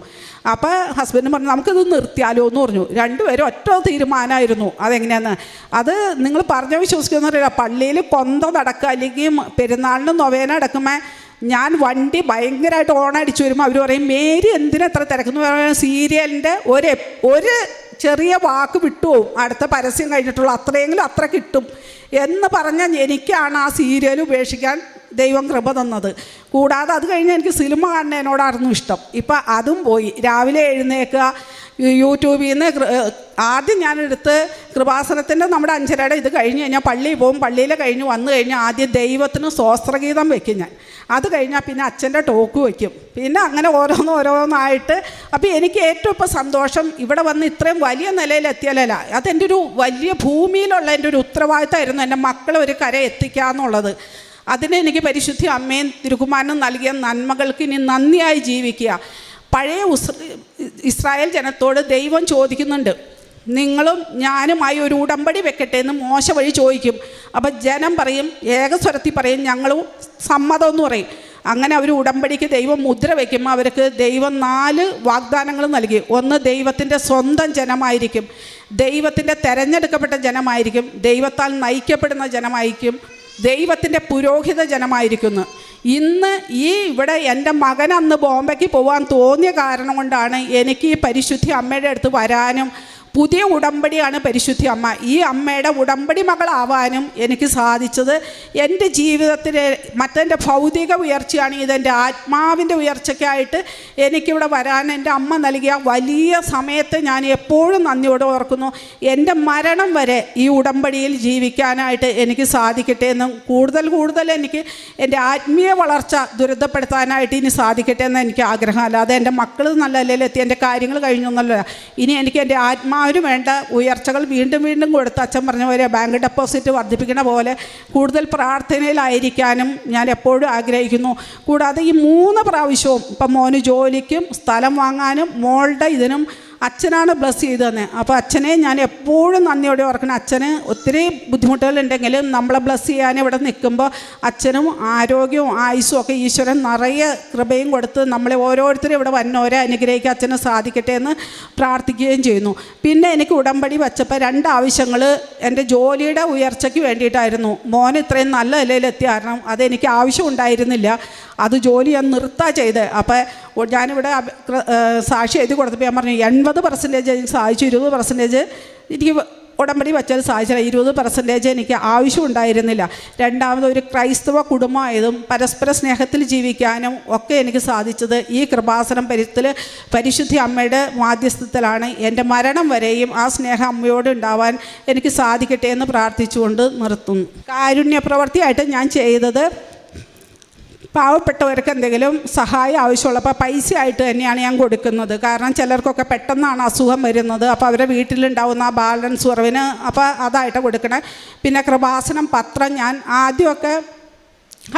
അപ്പോൾ ഹസ്ബൻഡ് പറഞ്ഞു നമുക്കിത് നിർത്തിയാലോ എന്ന് പറഞ്ഞു. രണ്ടുപേരും ഒറ്റ തീരുമാനമായിരുന്നു. അതെങ്ങനെയാന്ന്? അത് നിങ്ങൾ പറഞ്ഞ വിശ്വസിക്കുന്നറിയില്ല പള്ളിയിൽ കൊന്ത നടക്കുക അല്ലെങ്കിൽ പെരുന്നാളിന് നൊവേന നടക്കുമ്പോൾ ഞാൻ വണ്ടി ഭയങ്കരമായിട്ട് ഓണടിച്ചു വരുമ്പോൾ അവർ പറയും മേരി എന്തിനാ എത്ര തിരക്കെന്ന് പറയുന്നത് സീരിയലിന്റെ ഒരു ഒരു ചെറിയ വാക്ക് വിട്ടുപോകും അടുത്ത പരസ്യം കഴിഞ്ഞിട്ടുള്ള അത്രയെങ്കിലും അത്ര കിട്ടും. എന്ന് പറഞ്ഞാൽ എനിക്കാണ് ആ സീരിയൽ ഉപേക്ഷിക്കാൻ ദൈവം കൃപ തന്നത്. കൂടാതെ അത് കഴിഞ്ഞ് എനിക്ക് സിനിമ കാണുന്നതിനോടായിരുന്നു ഇഷ്ടം. ഇപ്പം അതും പോയി. രാവിലെ എഴുന്നേൽക്കുക യൂട്യൂബിൽ നിന്ന് ആദ്യം ഞാനെടുത്ത് കൃപാസനത്തിന്റെ നമ്മുടെ അഞ്ചരയുടെ ഇത് കഴിഞ്ഞ് കഴിഞ്ഞാൽ പള്ളിയിൽ പോകും. പള്ളിയിൽ കഴിഞ്ഞ് വന്നു കഴിഞ്ഞാൽ ആദ്യം ദൈവത്തിന് സ്വസ്ത്രഗീതം വെക്കും ഞാൻ. അത് കഴിഞ്ഞാൽ പിന്നെ അച്ഛന്റെ ടോക്ക് വയ്ക്കും പിന്നെ അങ്ങനെ ഓരോന്ന് ഓരോന്നായിട്ട്. അപ്പോൾ എനിക്ക് ഏറ്റവും ഇപ്പോൾ സന്തോഷം ഇവിടെ വന്ന് ഇത്രയും വലിയ നിലയിലെത്തിയാലല്ല അതെന്റെ ഒരു വലിയ ഭൂമിയിലുള്ള എന്റെ ഒരു ഉത്തരവാദിത്തമായിരുന്നു എന്റെ മക്കളെ ഒരു കര എത്തിക്കുക എന്നുള്ളത്. അതിന് എനിക്ക് പരിശുദ്ധി അമ്മയും തിരുകുമാരനും നൽകിയ നന്മകൾക്ക് ഇനി നന്ദിയായി ജീവിക്കുക. പഴയ ഇസ്രായേൽ ജനത്തോട് ദൈവം ചോദിക്കുന്നുണ്ട്. നിങ്ങളും ഞാനുമായി ഒരു ഉടമ്പടി വെക്കട്ടെ എന്ന് മോശ വഴി ചോദിക്കും. അപ്പം ജനം പറയും ഏകസ്വരത്തിൽ പറയും ഞങ്ങളും സമ്മതം എന്ന് പറയും. അങ്ങനെ അവർ ഉടമ്പടിക്ക് ദൈവം മുദ്ര വയ്ക്കുമ്പോൾ അവർക്ക് ദൈവം നാല് വാഗ്ദാനങ്ങൾ നൽകി. ഒന്ന് ദൈവത്തിന്റെ സ്വന്തം ജനമായിരിക്കും. ദൈവത്തിന്റെ തിരഞ്ഞെടുക്കപ്പെട്ട ജനമായിരിക്കും. ദൈവത്താൽ നയിക്കപ്പെടുന്ന ജനമായിരിക്കും. ദൈവത്തിന്റെ പുരോഹിത ജനമായിരിക്കുന്നു. ഇന്ന് ഈ ഇവിടെ എന്റെ മകൻ അന്ന് ബോംബെക്ക് പോകാൻ തോന്നിയ കാരണം കൊണ്ടാണ് എനിക്ക് ഈ പരിശുദ്ധി അമ്മയുടെ അടുത്ത് വരാനും പുതിയ ഉടമ്പടിയാണ് പരിശുദ്ധി അമ്മ. ഈ അമ്മയുടെ ഉടമ്പടി മകളാവാനും എനിക്ക് സാധിച്ചത് എന്റെ ജീവിതത്തിലെ മറ്റെന്റെ ഭൗതിക ഉയർച്ചയാണ്. ഇതെന്റെ ആത്മാവിന്റെ ഉയർച്ചയ്ക്കായിട്ട് എനിക്കിവിടെ വരാൻ എന്റെ അമ്മ നൽകിയ വലിയ സമയത്ത് ഞാൻ എപ്പോഴും നന്ദിയോടെ ഓർക്കുന്നു. എന്റെ മരണം വരെ ഈ ഉടമ്പടിയിൽ ജീവിക്കാനായിട്ട് എനിക്ക് സാധിക്കട്ടെ എന്നും കൂടുതൽ കൂടുതൽ എനിക്ക് എന്റെ ആത്മീയ വളർച്ച ദുരിതപ്പെടുത്താനായിട്ട് ഇനി സാധിക്കട്ടെ എന്ന് എനിക്ക് ആഗ്രഹം അല്ലാതെ എന്റെ മക്കൾ നല്ല നിലയിലെത്തി എന്റെ കാര്യങ്ങൾ കഴിഞ്ഞൊന്നല്ല ഇനി എനിക്ക് എന്റെ ആത്മാവിന് വേണ്ട. ഉയർച്ചകൾ വീണ്ടും വീണ്ടും കൊടുത്ത് അച്ഛൻ പറഞ്ഞ പോലെ ബാങ്ക് ഡെപ്പോസിറ്റ് വർദ്ധിപ്പിക്കുന്ന പോലെ കൂടുതൽ പ്രാർത്ഥനയിലായിരിക്കാനും ഞാൻ എപ്പോഴും ആഗ്രഹിക്കുന്നു. കൂടാതെ ഈ മൂന്ന് പ്രാവശ്യവും ഇപ്പം മോന് ജോലിക്കും സ്ഥലം വാങ്ങാനും മോളുടെ ഇതിനും അച്ഛനാണ് ബ്ലസ് ചെയ്ത് തന്നെ അപ്പോൾ അച്ഛനെ ഞാൻ എപ്പോഴും നന്ദിയോടെ ഓർക്കണം. അച്ഛന് ഒത്തിരി ബുദ്ധിമുട്ടുകളുണ്ടെങ്കിലും നമ്മളെ ബ്ലസ് ചെയ്യാൻ ഇവിടെ നിൽക്കുമ്പോൾ അച്ഛനും ആരോഗ്യവും ആയുസ്സും ഒക്കെ ഈശ്വരൻ നിറയെ കൃപയും കൊടുത്ത് നമ്മളെ ഓരോരുത്തരും ഇവിടെ വന്നവരെ അനുഗ്രഹിക്കാൻ അച്ഛന് സാധിക്കട്ടെ എന്ന് പ്രാർത്ഥിക്കുകയും ചെയ്യുന്നു. പിന്നെ എനിക്ക് ഉടമ്പടി വച്ചപ്പോൾ രണ്ട് ആവശ്യങ്ങൾ എന്റെ ജോലിയുടെ ഉയർച്ചയ്ക്ക് വേണ്ടിയിട്ടായിരുന്നു. മോൻ ഇത്രയും നല്ല നിലയിലെത്തിയ കാരണം അതെനിക്ക് ആവശ്യം ഉണ്ടായിരുന്നില്ല. അത് ജോലി ഞാൻ നിർത്താ ചെയ്ത്. അപ്പോൾ ഞാനിവിടെ സാക്ഷി എഴുതി കൊടുത്തപ്പോൾ ഞാൻ പറഞ്ഞു എൺപത് പെർസെന്റേജ് എനിക്ക് സാധിച്ചു ഇരുപത് പെർസെന്റേജ് എനിക്ക് ഉടമ്പടി വച്ചാൽ സാധിച്ചില്ല. ഇരുപത് പെർസെന്റേജ് എനിക്ക് ആവശ്യമുണ്ടായിരുന്നില്ല രണ്ടാമത് ഒരു ക്രൈസ്തവ കുടുംബമായതും പരസ്പര സ്നേഹത്തിൽ ജീവിക്കാനും ഒക്കെ എനിക്ക് സാധിച്ചത് ഈ കൃപാസനം പരിത്തിൽ പരിശുദ്ധി അമ്മയുടെ മാധ്യസ്ഥത്തിലാണ്. എന്റെ മരണം വരെയും ആ സ്നേഹം അമ്മയോട് ഉണ്ടാവാൻ എനിക്ക് സാധിക്കട്ടെ എന്ന് പ്രാർത്ഥിച്ചുകൊണ്ട് നിർത്തുന്നു. കാരുണ്യ പ്രവൃത്തിയായിട്ട് ഞാൻ ചെയ്തത് പാവപ്പെട്ടവർക്ക് എന്തെങ്കിലും സഹായം ആവശ്യമുള്ളപ്പോൾ പൈസ ആയിട്ട് തന്നെയാണ് ഞാൻ കൊടുക്കുന്നത്. കാരണം ചിലർക്കൊക്കെ പെട്ടെന്നാണ് അസുഖം വരുന്നത്. അപ്പോൾ അവരുടെ വീട്ടിലുണ്ടാവുന്ന ആ ബാലൻസ് കുറവിന് അപ്പോൾ അതായിട്ട് കൊടുക്കണേ. പിന്നെ കൃപാസനം പത്രം ഞാൻ ആദ്യമൊക്കെ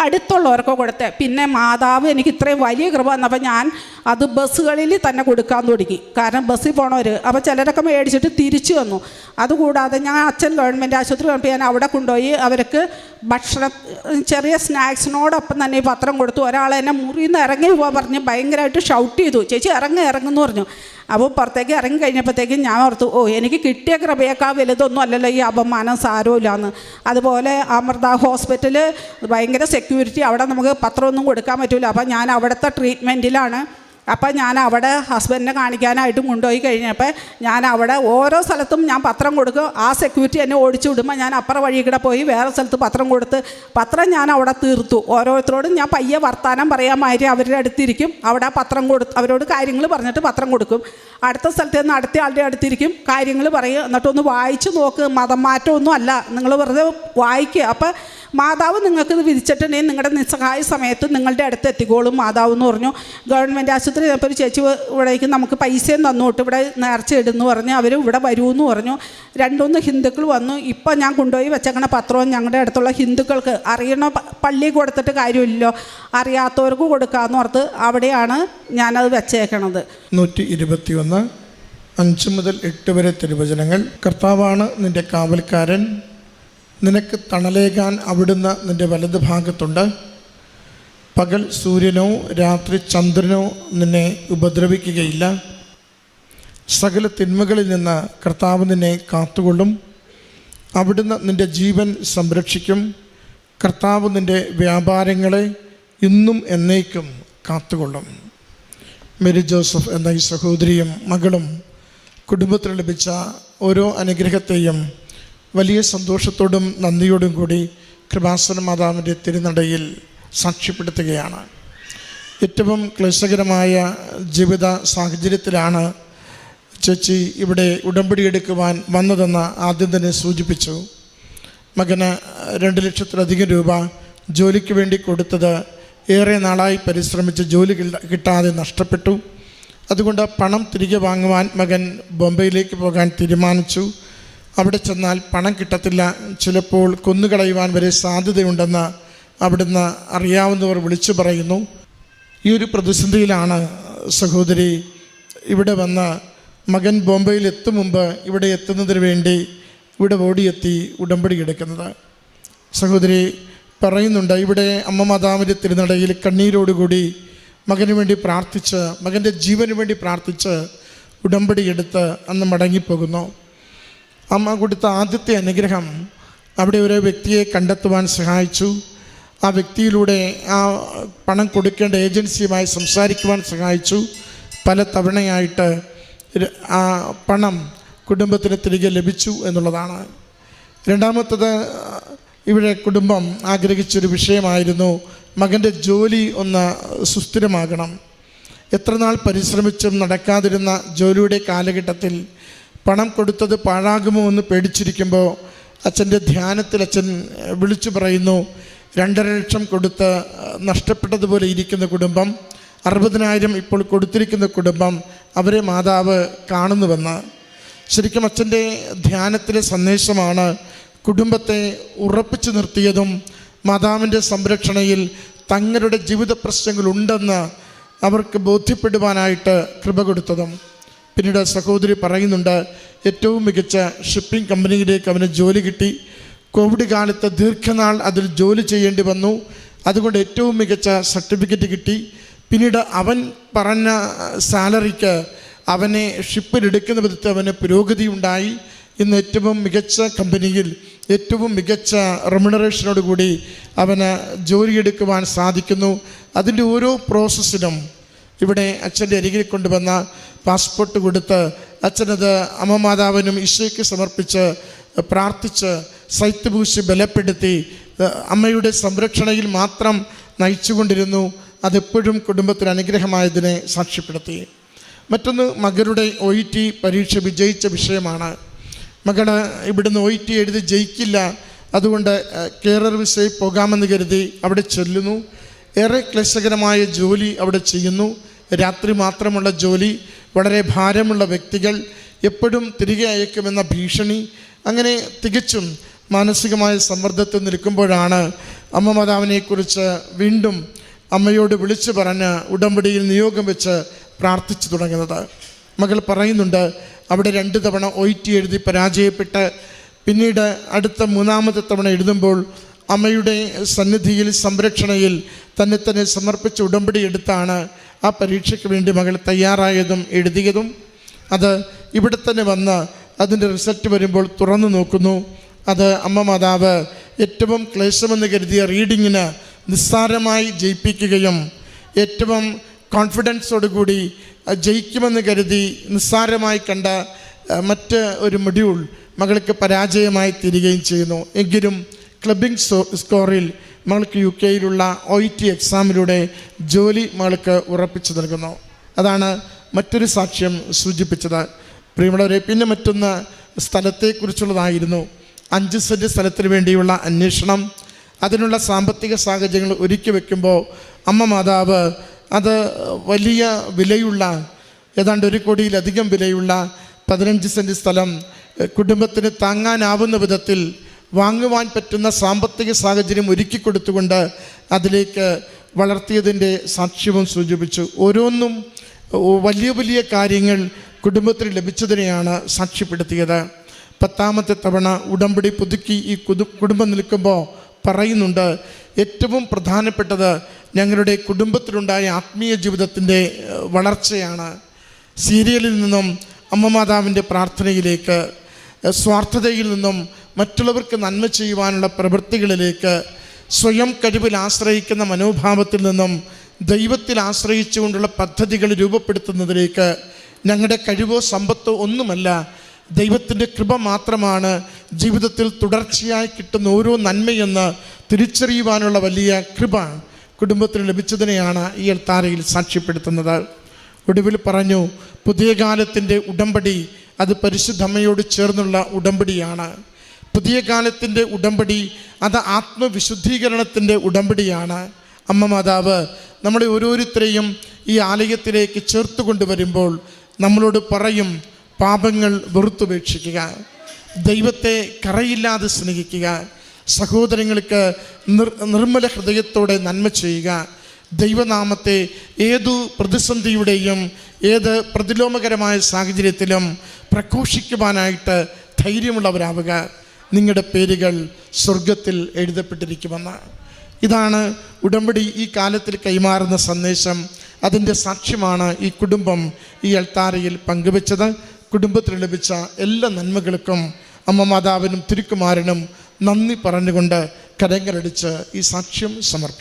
അടുത്തുള്ളവർക്ക് കൊടുത്ത്. പിന്നെ മാതാവ് എനിക്ക് ഇത്രയും വലിയ കൃപ എന്നപ്പോൾ ഞാൻ അത് ബസ്സുകളിൽ തന്നെ കൊടുക്കാൻ തുടങ്ങി. കാരണം ബസ്സിൽ പോണവർ അപ്പോൾ ചിലരൊക്കെ മേടിച്ചിട്ട് തിരിച്ചു വന്നു. അതുകൂടാതെ ഞാൻ അച്ഛൻ ഗവൺമെന്റ് ആശുപത്രി വന്നപ്പോൾ ഞാൻ അവിടെ കൊണ്ടുപോയി അവർക്ക് ഭക്ഷണം ചെറിയ സ്നാക്സിനോടൊപ്പം തന്നെ ഈ പത്രം കൊടുത്തു. ഒരാൾ എന്നെ മുറിയിൽ നിന്ന് ഇറങ്ങി പോകാൻ പറഞ്ഞ് ഭയങ്കരമായിട്ട് ഷൗട്ട് ചെയ്തു. ചേച്ചി ഇറങ്ങി ഇറങ്ങുന്നു പറഞ്ഞു. അപ്പോൾ പുറത്തേക്ക് ഇറങ്ങി കഴിഞ്ഞപ്പോഴത്തേക്കും ഞാൻ ഓർത്തു ഓ എനിക്ക് കിട്ടിയ കൃപയേക്കാൾ വലുതൊന്നും അല്ലല്ലോ ഈ അപമാനം സാരമില്ലാന്ന്. അതുപോലെ അമൃത ഹോസ്പിറ്റൽ ഭയങ്കര സെക്യൂരിറ്റി അവിടെ നമുക്ക് പത്രമൊന്നും കൊടുക്കാൻ പറ്റില്ല അപ്പോൾ ഞാൻ അവിടുത്തെ ട്രീറ്റ്മെന്റിലാണ് അപ്പോൾ ഞാൻ അവിടെ ഹസ്ബൻഡിനെ കാണിക്കാനായിട്ടും കൊണ്ടുപോയി കഴിഞ്ഞപ്പോൾ ഞാൻ അവിടെ ഓരോ സ്ഥലത്തും ഞാൻ പത്രം കൊടുക്കും. ആ സെക്യൂരിറ്റി എന്നെ ഓടിച്ചു വിടുമ്പോൾ ഞാൻ അപ്പുറം വഴി കൂടെ പോയി വേറെ സ്ഥലത്ത് പത്രം കൊടുത്ത് പത്രം ഞാൻ അവിടെ തീർത്തു. ഓരോരുത്തരോടും ഞാൻ പയ്യെ വർത്താനം പറയാൻ മാതിരി അവരുടെ അടുത്തിരിക്കും. അവിടെ പത്രം കൊടുത്ത് അവരോട് കാര്യങ്ങൾ പറഞ്ഞിട്ട് പത്രം കൊടുക്കും. അടുത്ത സ്ഥലത്ത് നിന്ന് അടുത്ത ആളുടെ അടുത്തിരിക്കും. കാര്യങ്ങൾ പറയും. എന്നിട്ടൊന്ന് വായിച്ചു നോക്ക്. മതം മാറ്റമൊന്നും അല്ല. നിങ്ങൾ വെറുതെ വായിക്കുക. അപ്പം മാതാവ് നിങ്ങൾക്ക് ഇത് വിധിച്ചിട്ടുണ്ടെങ്കിൽ നിങ്ങളുടെ നിസ്സഹായ സമയത്ത് നിങ്ങളുടെ അടുത്ത് എത്തിക്കോളും മാതാവ് എന്ന് പറഞ്ഞു. ഗവൺമെന്റ് ആശുപത്രി ചിലപ്പോൾ ഒരു ചേച്ചി ഇവിടേക്ക് നമുക്ക് പൈസയും തന്നോട്ട് ഇവിടെ നേർച്ച ഇടുന്നു പറഞ്ഞ് അവർ ഇവിടെ വരൂ എന്ന് പറഞ്ഞു. രണ്ടുമൂന്ന് ഹിന്ദുക്കൾ വന്നു. ഇപ്പം ഞാൻ കൊണ്ടുപോയി വെച്ചേക്കണ പത്രവും ഞങ്ങളുടെ അടുത്തുള്ള ഹിന്ദുക്കൾക്ക് അറിയണ പള്ളി കൊടുത്തിട്ട് കാര്യമില്ലല്ലോ. അറിയാത്തവർക്ക് കൊടുക്കാമെന്ന് ഓർത്ത് അവിടെയാണ് ഞാനത് വെച്ചേക്കണത്. നൂറ്റി ഇരുപത്തിയൊന്ന് അഞ്ച് മുതൽ എട്ട് വരെ തിരുവചനങ്ങൾ. കർത്താവാണ് നിന്റെ കാവൽക്കാരൻ നിനക്ക് തണലേകാൻ അവിടുന്ന് നിന്റെ വലത് ഭാഗത്തുണ്ട്. പകൽ സൂര്യനോ രാത്രി ചന്ദ്രനോ നിന്നെ ഉപദ്രവിക്കുകയില്ല. സകല തിന്മകളിൽ നിന്ന് കർത്താവ് നിന്നെ കാത്തുകൊള്ളും. അവിടുന്ന് നിന്റെ ജീവൻ സംരക്ഷിക്കും. കർത്താവ് നിന്റെ വ്യാപാരങ്ങളെ ഇന്നും എന്നേക്കും കാത്തുകൊള്ളും. മേരി ജോസഫ് എന്ന ഈ സഹോദരിയും മകളും കുടുംബത്തിൽ ലഭിച്ച ഓരോ അനുഗ്രഹത്തെയും വലിയ സന്തോഷത്തോടും നന്ദിയോടും കൂടി കൃപാസന മാതാവിന്റെ തിരുനടയിൽ സാക്ഷ്യപ്പെടുത്തുകയാണ്. ഏറ്റവും ക്ലേശകരമായ ജീവിത സാഹചര്യത്തിലാണ് ചേച്ചി ഇവിടെ ഉടമ്പടി എടുക്കുവാൻ വന്നതെന്ന് ആദ്യം തന്നെ സൂചിപ്പിച്ചു. മകന് രണ്ട് ലക്ഷത്തിലധികം രൂപ ജോലിക്ക് വേണ്ടി കൊടുത്തത് ഏറെ നാളായി പരിശ്രമിച്ച് ജോലി കിട്ടാതെ നഷ്ടപ്പെട്ടു. അതുകൊണ്ട് പണം തിരികെ വാങ്ങുവാൻ മകൻ ബോംബെയിലേക്ക് പോകാൻ തീരുമാനിച്ചു. അവിടെ ചെന്നാൽ പണം കിട്ടത്തില്ല. ചിലപ്പോൾ കൊന്നുകളയുവാൻ വരെ സാധ്യതയുണ്ടെന്ന് അവിടുന്ന് അറിയാവുന്നവർ വിളിച്ചു പറയുന്നു. ഈ ഒരു പ്രതിസന്ധിയിലാണ് സഹോദരി ഇവിടെ വന്ന് മകൻ ബോംബെയിൽ എത്തും മുമ്പ് ഇവിടെ എത്തുന്നതിന് വേണ്ടി ഇവിടെ ഓടിയെത്തി ഉടമ്പടി എടുക്കുന്നത്. സഹോദരി പറയുന്നുണ്ട് ഇവിടെ അമ്മ മാതാവിന്റെ തിരുനടയിൽ കണ്ണീരോടുകൂടി മകന് വേണ്ടി പ്രാർത്ഥിച്ച് മകന്റെ ജീവന് വേണ്ടി പ്രാർത്ഥിച്ച് ഉടമ്പടി എടുത്ത് അന്ന് മടങ്ങിപ്പോകുന്നു. അമ്മ കൊടുത്ത ആദ്യത്തെ അനുഗ്രഹം അവിടെ ഒരു വ്യക്തിയെ കണ്ടെത്തുവാൻ സഹായിച്ചു. ആ വ്യക്തിയിലൂടെ ആ പണം കൊടുക്കേണ്ട ഏജൻസിയുമായി സംസാരിക്കുവാൻ സഹായിച്ചു. പല തവണയായിട്ട് ആ പണം കുടുംബത്തിന് തിരികെ ലഭിച്ചു എന്നുള്ളതാണ്. രണ്ടാമത്തത് ഇവിടെ കുടുംബം ആഗ്രഹിച്ചൊരു വിഷയമായിരുന്നു. മകന്റെ ജോലി ഒന്ന് സുസ്ഥിരമാകണം. എത്ര നാൾ പരിശ്രമിച്ചും നടക്കാതിരുന്ന ജോലിയുടെ കാലഘട്ടത്തിൽ പണം കൊടുത്തത് പാഴാകുമോ എന്ന് പേടിച്ചിരിക്കുമ്പോൾ അച്ഛന്റെ ധ്യാനത്തിൽ അച്ഛൻ വിളിച്ചു പറയുന്നു രണ്ടര ലക്ഷം കൊടുത്ത് നഷ്ടപ്പെട്ടതുപോലെ ഇരിക്കുന്ന കുടുംബം അറുപതിനായിരം ഇപ്പോൾ കൊടുത്തിരിക്കുന്ന കുടുംബം അവരെ മാതാവ് കാണുന്നുവെന്ന്. ശരിക്കും അച്ഛന്റെ ധ്യാനത്തിലെ സന്ദേശമാണ് കുടുംബത്തെ ഉറപ്പിച്ചു നിർത്തിയതും മാതാവിന്റെ സംരക്ഷണയിൽ തങ്ങളുടെ ജീവിത പ്രശ്നങ്ങളുണ്ടെന്ന് അവർക്ക് ബോധ്യപ്പെടുവാനായിട്ട് കൃപ കൊടുത്തതും. പിന്നീട് സഹോദരി പറയുന്നുണ്ട് ഏറ്റവും മികച്ച ഷിപ്പിംഗ് കമ്പനിയിലേക്ക് അവന് ജോലി കിട്ടി. കോവിഡ് കാലത്ത് ദീർഘനാൾ അതിൽ ജോലി ചെയ്യേണ്ടി വന്നു. അതുകൊണ്ട് ഏറ്റവും മികച്ച സർട്ടിഫിക്കറ്റ് കിട്ടി. പിന്നീട് അവൻ പറഞ്ഞ സാലറിക്ക് അവനെ ഷിപ്പിലെടുക്കുന്ന വിധത്തിൽ അവന് പുരോഗതി ഉണ്ടായി ഇന്ന് ഏറ്റവും മികച്ച കമ്പനിയിൽ ഏറ്റവും മികച്ച റെമുണറേഷനോടുകൂടി അവന് ജോലിയെടുക്കുവാൻ സാധിക്കുന്നു. അതിന്റെ ഓരോ പ്രോസസ്സിനും ഇവിടെ അച്ഛന്റെ അരികിൽ കൊണ്ടുവന്ന പാസ്പോർട്ട് കൊടുത്ത് അച്ഛനത് അമ്മ മാതാവിനും ഈശോയ്ക്ക് സമർപ്പിച്ച് പ്രാർത്ഥിച്ച് സൈത്യപൂശി ബലപ്പെടുത്തി അമ്മയുടെ സംരക്ഷണയിൽ മാത്രം നയിച്ചുകൊണ്ടിരുന്നു. അതെപ്പോഴും കുടുംബത്തിന് അനുഗ്രഹമായതിനെ സാക്ഷ്യപ്പെടുത്തി. മറ്റൊന്ന് മകളുടെ ഒ ഇ ടി പരീക്ഷ വിജയിച്ച വിഷയമാണ്. മകൾ ഇവിടുന്ന് ഒ ഇ ടി എഴുതി ജയിക്കില്ല. അതുകൊണ്ട് കേരള വിസയിൽ പോകാമെന്ന് കരുതി അവിടെ ചെല്ലുന്നു. ഏറെ ക്ലേശകരമായ ജോലി അവിടെ ചെയ്യുന്നു. രാത്രി മാത്രമുള്ള ജോലി വളരെ ഭാരമുള്ള വ്യക്തികൾ എപ്പോഴും തിരികെ അയക്കുമെന്ന ഭീഷണി അങ്ങനെ തികച്ചും മാനസികമായ സമ്മർദ്ദത്തിൽ നിൽക്കുമ്പോഴാണ് അമ്മ മാതാവിനെക്കുറിച്ച് വീണ്ടും അമ്മയോട് വിളിച്ചു പറഞ്ഞ് ഉടമ്പടിയിൽ നിയോഗം വെച്ച് പ്രാർത്ഥിച്ചു തുടങ്ങുന്നത്. മകൾ പറയുന്നുണ്ട് അവിടെ രണ്ട് തവണ ഒ ടി എഴുതി പരാജയപ്പെട്ട് പിന്നീട് അടുത്ത മൂന്നാമത്തെ തവണ എഴുതുമ്പോൾ അമ്മയുടെ സന്നിധിയിൽ സംരക്ഷണയിൽ തന്നെ തന്നെ സമർപ്പിച്ച് ഉടമ്പടി എടുത്താണ് ആ പരീക്ഷയ്ക്ക് വേണ്ടി മകൾ തയ്യാറായതും എഴുതിയതും. അത് ഇവിടെ തന്നെ വന്ന് അതിന്റെ റിസൾട്ട് വരുമ്പോൾ തുറന്നു നോക്കുന്നു. അത് അമ്മ മാതാവ് ഏറ്റവും ക്ലേശമെന്ന് കരുതിയ റീഡിങ്ങിന് നിസ്സാരമായി ജയിപ്പിക്കുകയും ഏറ്റവും കോൺഫിഡൻസോടുകൂടി ജയിക്കുമെന്ന് കരുതി നിസ്സാരമായി കണ്ട മറ്റ് ഒരു മൊഡ്യൂൾ മകൾക്ക് പരാജയമായി തീരുകയും ചെയ്യുന്നു. എങ്കിലും ക്ലബിംഗ് സ്കോറിൽ മകൾക്ക് യു കെയിലുള്ള ഒ ഇ ടി എക്സാമിലൂടെ ജോലി മകൾക്ക് ഉറപ്പിച്ചു നൽകുന്നു. അതാണ് മറ്റൊരു സാക്ഷ്യം സൂചിപ്പിച്ചത്. പ്രിയമുള്ളവരെ പിന്നെ മറ്റൊന്ന് സ്ഥലത്തെക്കുറിച്ചുള്ളതായിരുന്നു. അഞ്ച് സെന്റ് സ്ഥലത്തിന് വേണ്ടിയുള്ള അന്വേഷണം. അതിനുള്ള സാമ്പത്തിക സാഹചര്യങ്ങൾ ഒരുക്കി വയ്ക്കുമ്പോൾ അമ്മ മാതാവ് അത് വലിയ വിലയുള്ള ഏതാണ്ട് ഒരു കോടിയിലധികം വിലയുള്ള പതിനഞ്ച് സെന്റ് സ്ഥലം കുടുംബത്തിന് താങ്ങാനാവുന്ന വിധത്തിൽ വാങ്ങുവാൻ പറ്റുന്ന സാമ്പത്തിക സാഹചര്യം ഒരുക്കി കൊടുത്തുകൊണ്ട് അതിലേക്ക് വളർത്തിയതിന്റെ സാക്ഷ്യവും സൂചിപ്പിച്ചു. ഓരോന്നും വലിയ വലിയ കാര്യങ്ങൾ കുടുംബത്തിന് ലഭിച്ചതിനെയാണ് സാക്ഷ്യപ്പെടുത്തിയത്. പത്താമത്തെ തവണ ഉടമ്പടി പുതുക്കി ഈ കുടുംബം നിൽക്കുമ്പോൾ പറയുന്നുണ്ട് ഏറ്റവും പ്രധാനപ്പെട്ടത് ഞങ്ങളുടെ കുടുംബത്തിലുണ്ടായ ആത്മീയ ജീവിതത്തിന്റെ വളർച്ചയാണ്. സീരിയലിൽ നിന്നും അമ്മ മാതാവിന്റെ പ്രാർത്ഥനയിലേക്ക് സ്വാർത്ഥതയിൽ നിന്നും മറ്റുള്ളവർക്ക് നന്മ ചെയ്യുവാനുള്ള പ്രവൃത്തികളിലേക്ക് സ്വയം കഴിവിൽ ആശ്രയിക്കുന്ന മനോഭാവത്തിൽ നിന്നും ദൈവത്തിൽ ആശ്രയിച്ചുകൊണ്ടുള്ള പദ്ധതികൾ രൂപപ്പെടുത്തുന്നതിലേക്ക് ഞങ്ങളുടെ കഴിവോ സമ്പത്തോ ഒന്നുമല്ല. ദൈവത്തിന്റെ കൃപ മാത്രമാണ് ജീവിതത്തിൽ തുടർച്ചയായി കിട്ടുന്ന ഓരോ നന്മയെന്ന് തിരിച്ചറിയുവാനുള്ള വലിയ കൃപ കുടുംബത്തിന് ലഭിച്ചതിനെയാണ് ഈ എൽത്താരയിൽ സാക്ഷ്യപ്പെടുത്തുന്നത്. ഒടുവിൽ പറഞ്ഞു പുതിയ കാലത്തിന്റെ ഉടമ്പടി അത് പരിശുദ്ധമ്മയോട് ചേർന്നുള്ള ഉടമ്പടിയാണ്. പുതിയ കാലത്തിന്റെ ഉടമ്പടി അത് ആത്മവിശുദ്ധീകരണത്തിന്റെ ഉടമ്പടിയാണ്. അമ്മ മാതാവ് നമ്മളെ ഓരോരുത്തരെയും ഈ ആലയത്തിലേക്ക് ചേർത്ത് കൊണ്ടുവരുമ്പോൾ നമ്മളോട് പറയും പാപങ്ങൾ വെറുത്തുപേക്ഷിക്കുക ദൈവത്തെ കറയില്ലാതെ സ്നേഹിക്കുക സഹോദരങ്ങൾക്ക് നിർ നിർമ്മല ഹൃദയത്തോടെ നന്മ ചെയ്യുക ദൈവനാമത്തെ ഏതു പ്രതിസന്ധിയുടെയും ഏത് പ്രതിലോമകരമായ സാഹചര്യത്തിലും പ്രഘോഷിക്കുവാനായിട്ട് ധൈര്യമുള്ളവരാവുക. നിങ്ങളുടെ പേരുകൾ സ്വർഗത്തിൽ എഴുതപ്പെട്ടിരിക്കുമെന്ന്. ഇതാണ് ഉടമ്പടി ഈ കാലത്തിൽ കൈമാറുന്ന സന്ദേശം. അതിന്റെ സാക്ഷ്യമാണ് ഈ കുടുംബം ഈ അൾത്താരയിൽ പങ്കുവച്ചത്. കുടുംബത്തിൽ ലഭിച്ച എല്ലാ നന്മകൾക്കും അമ്മ മാതാവിനും തിരുക്കുമാരനും നന്ദി പറഞ്ഞുകൊണ്ട് കരങ്ങളടിച്ച് ഈ സാക്ഷ്യം സമർപ്പിക്കും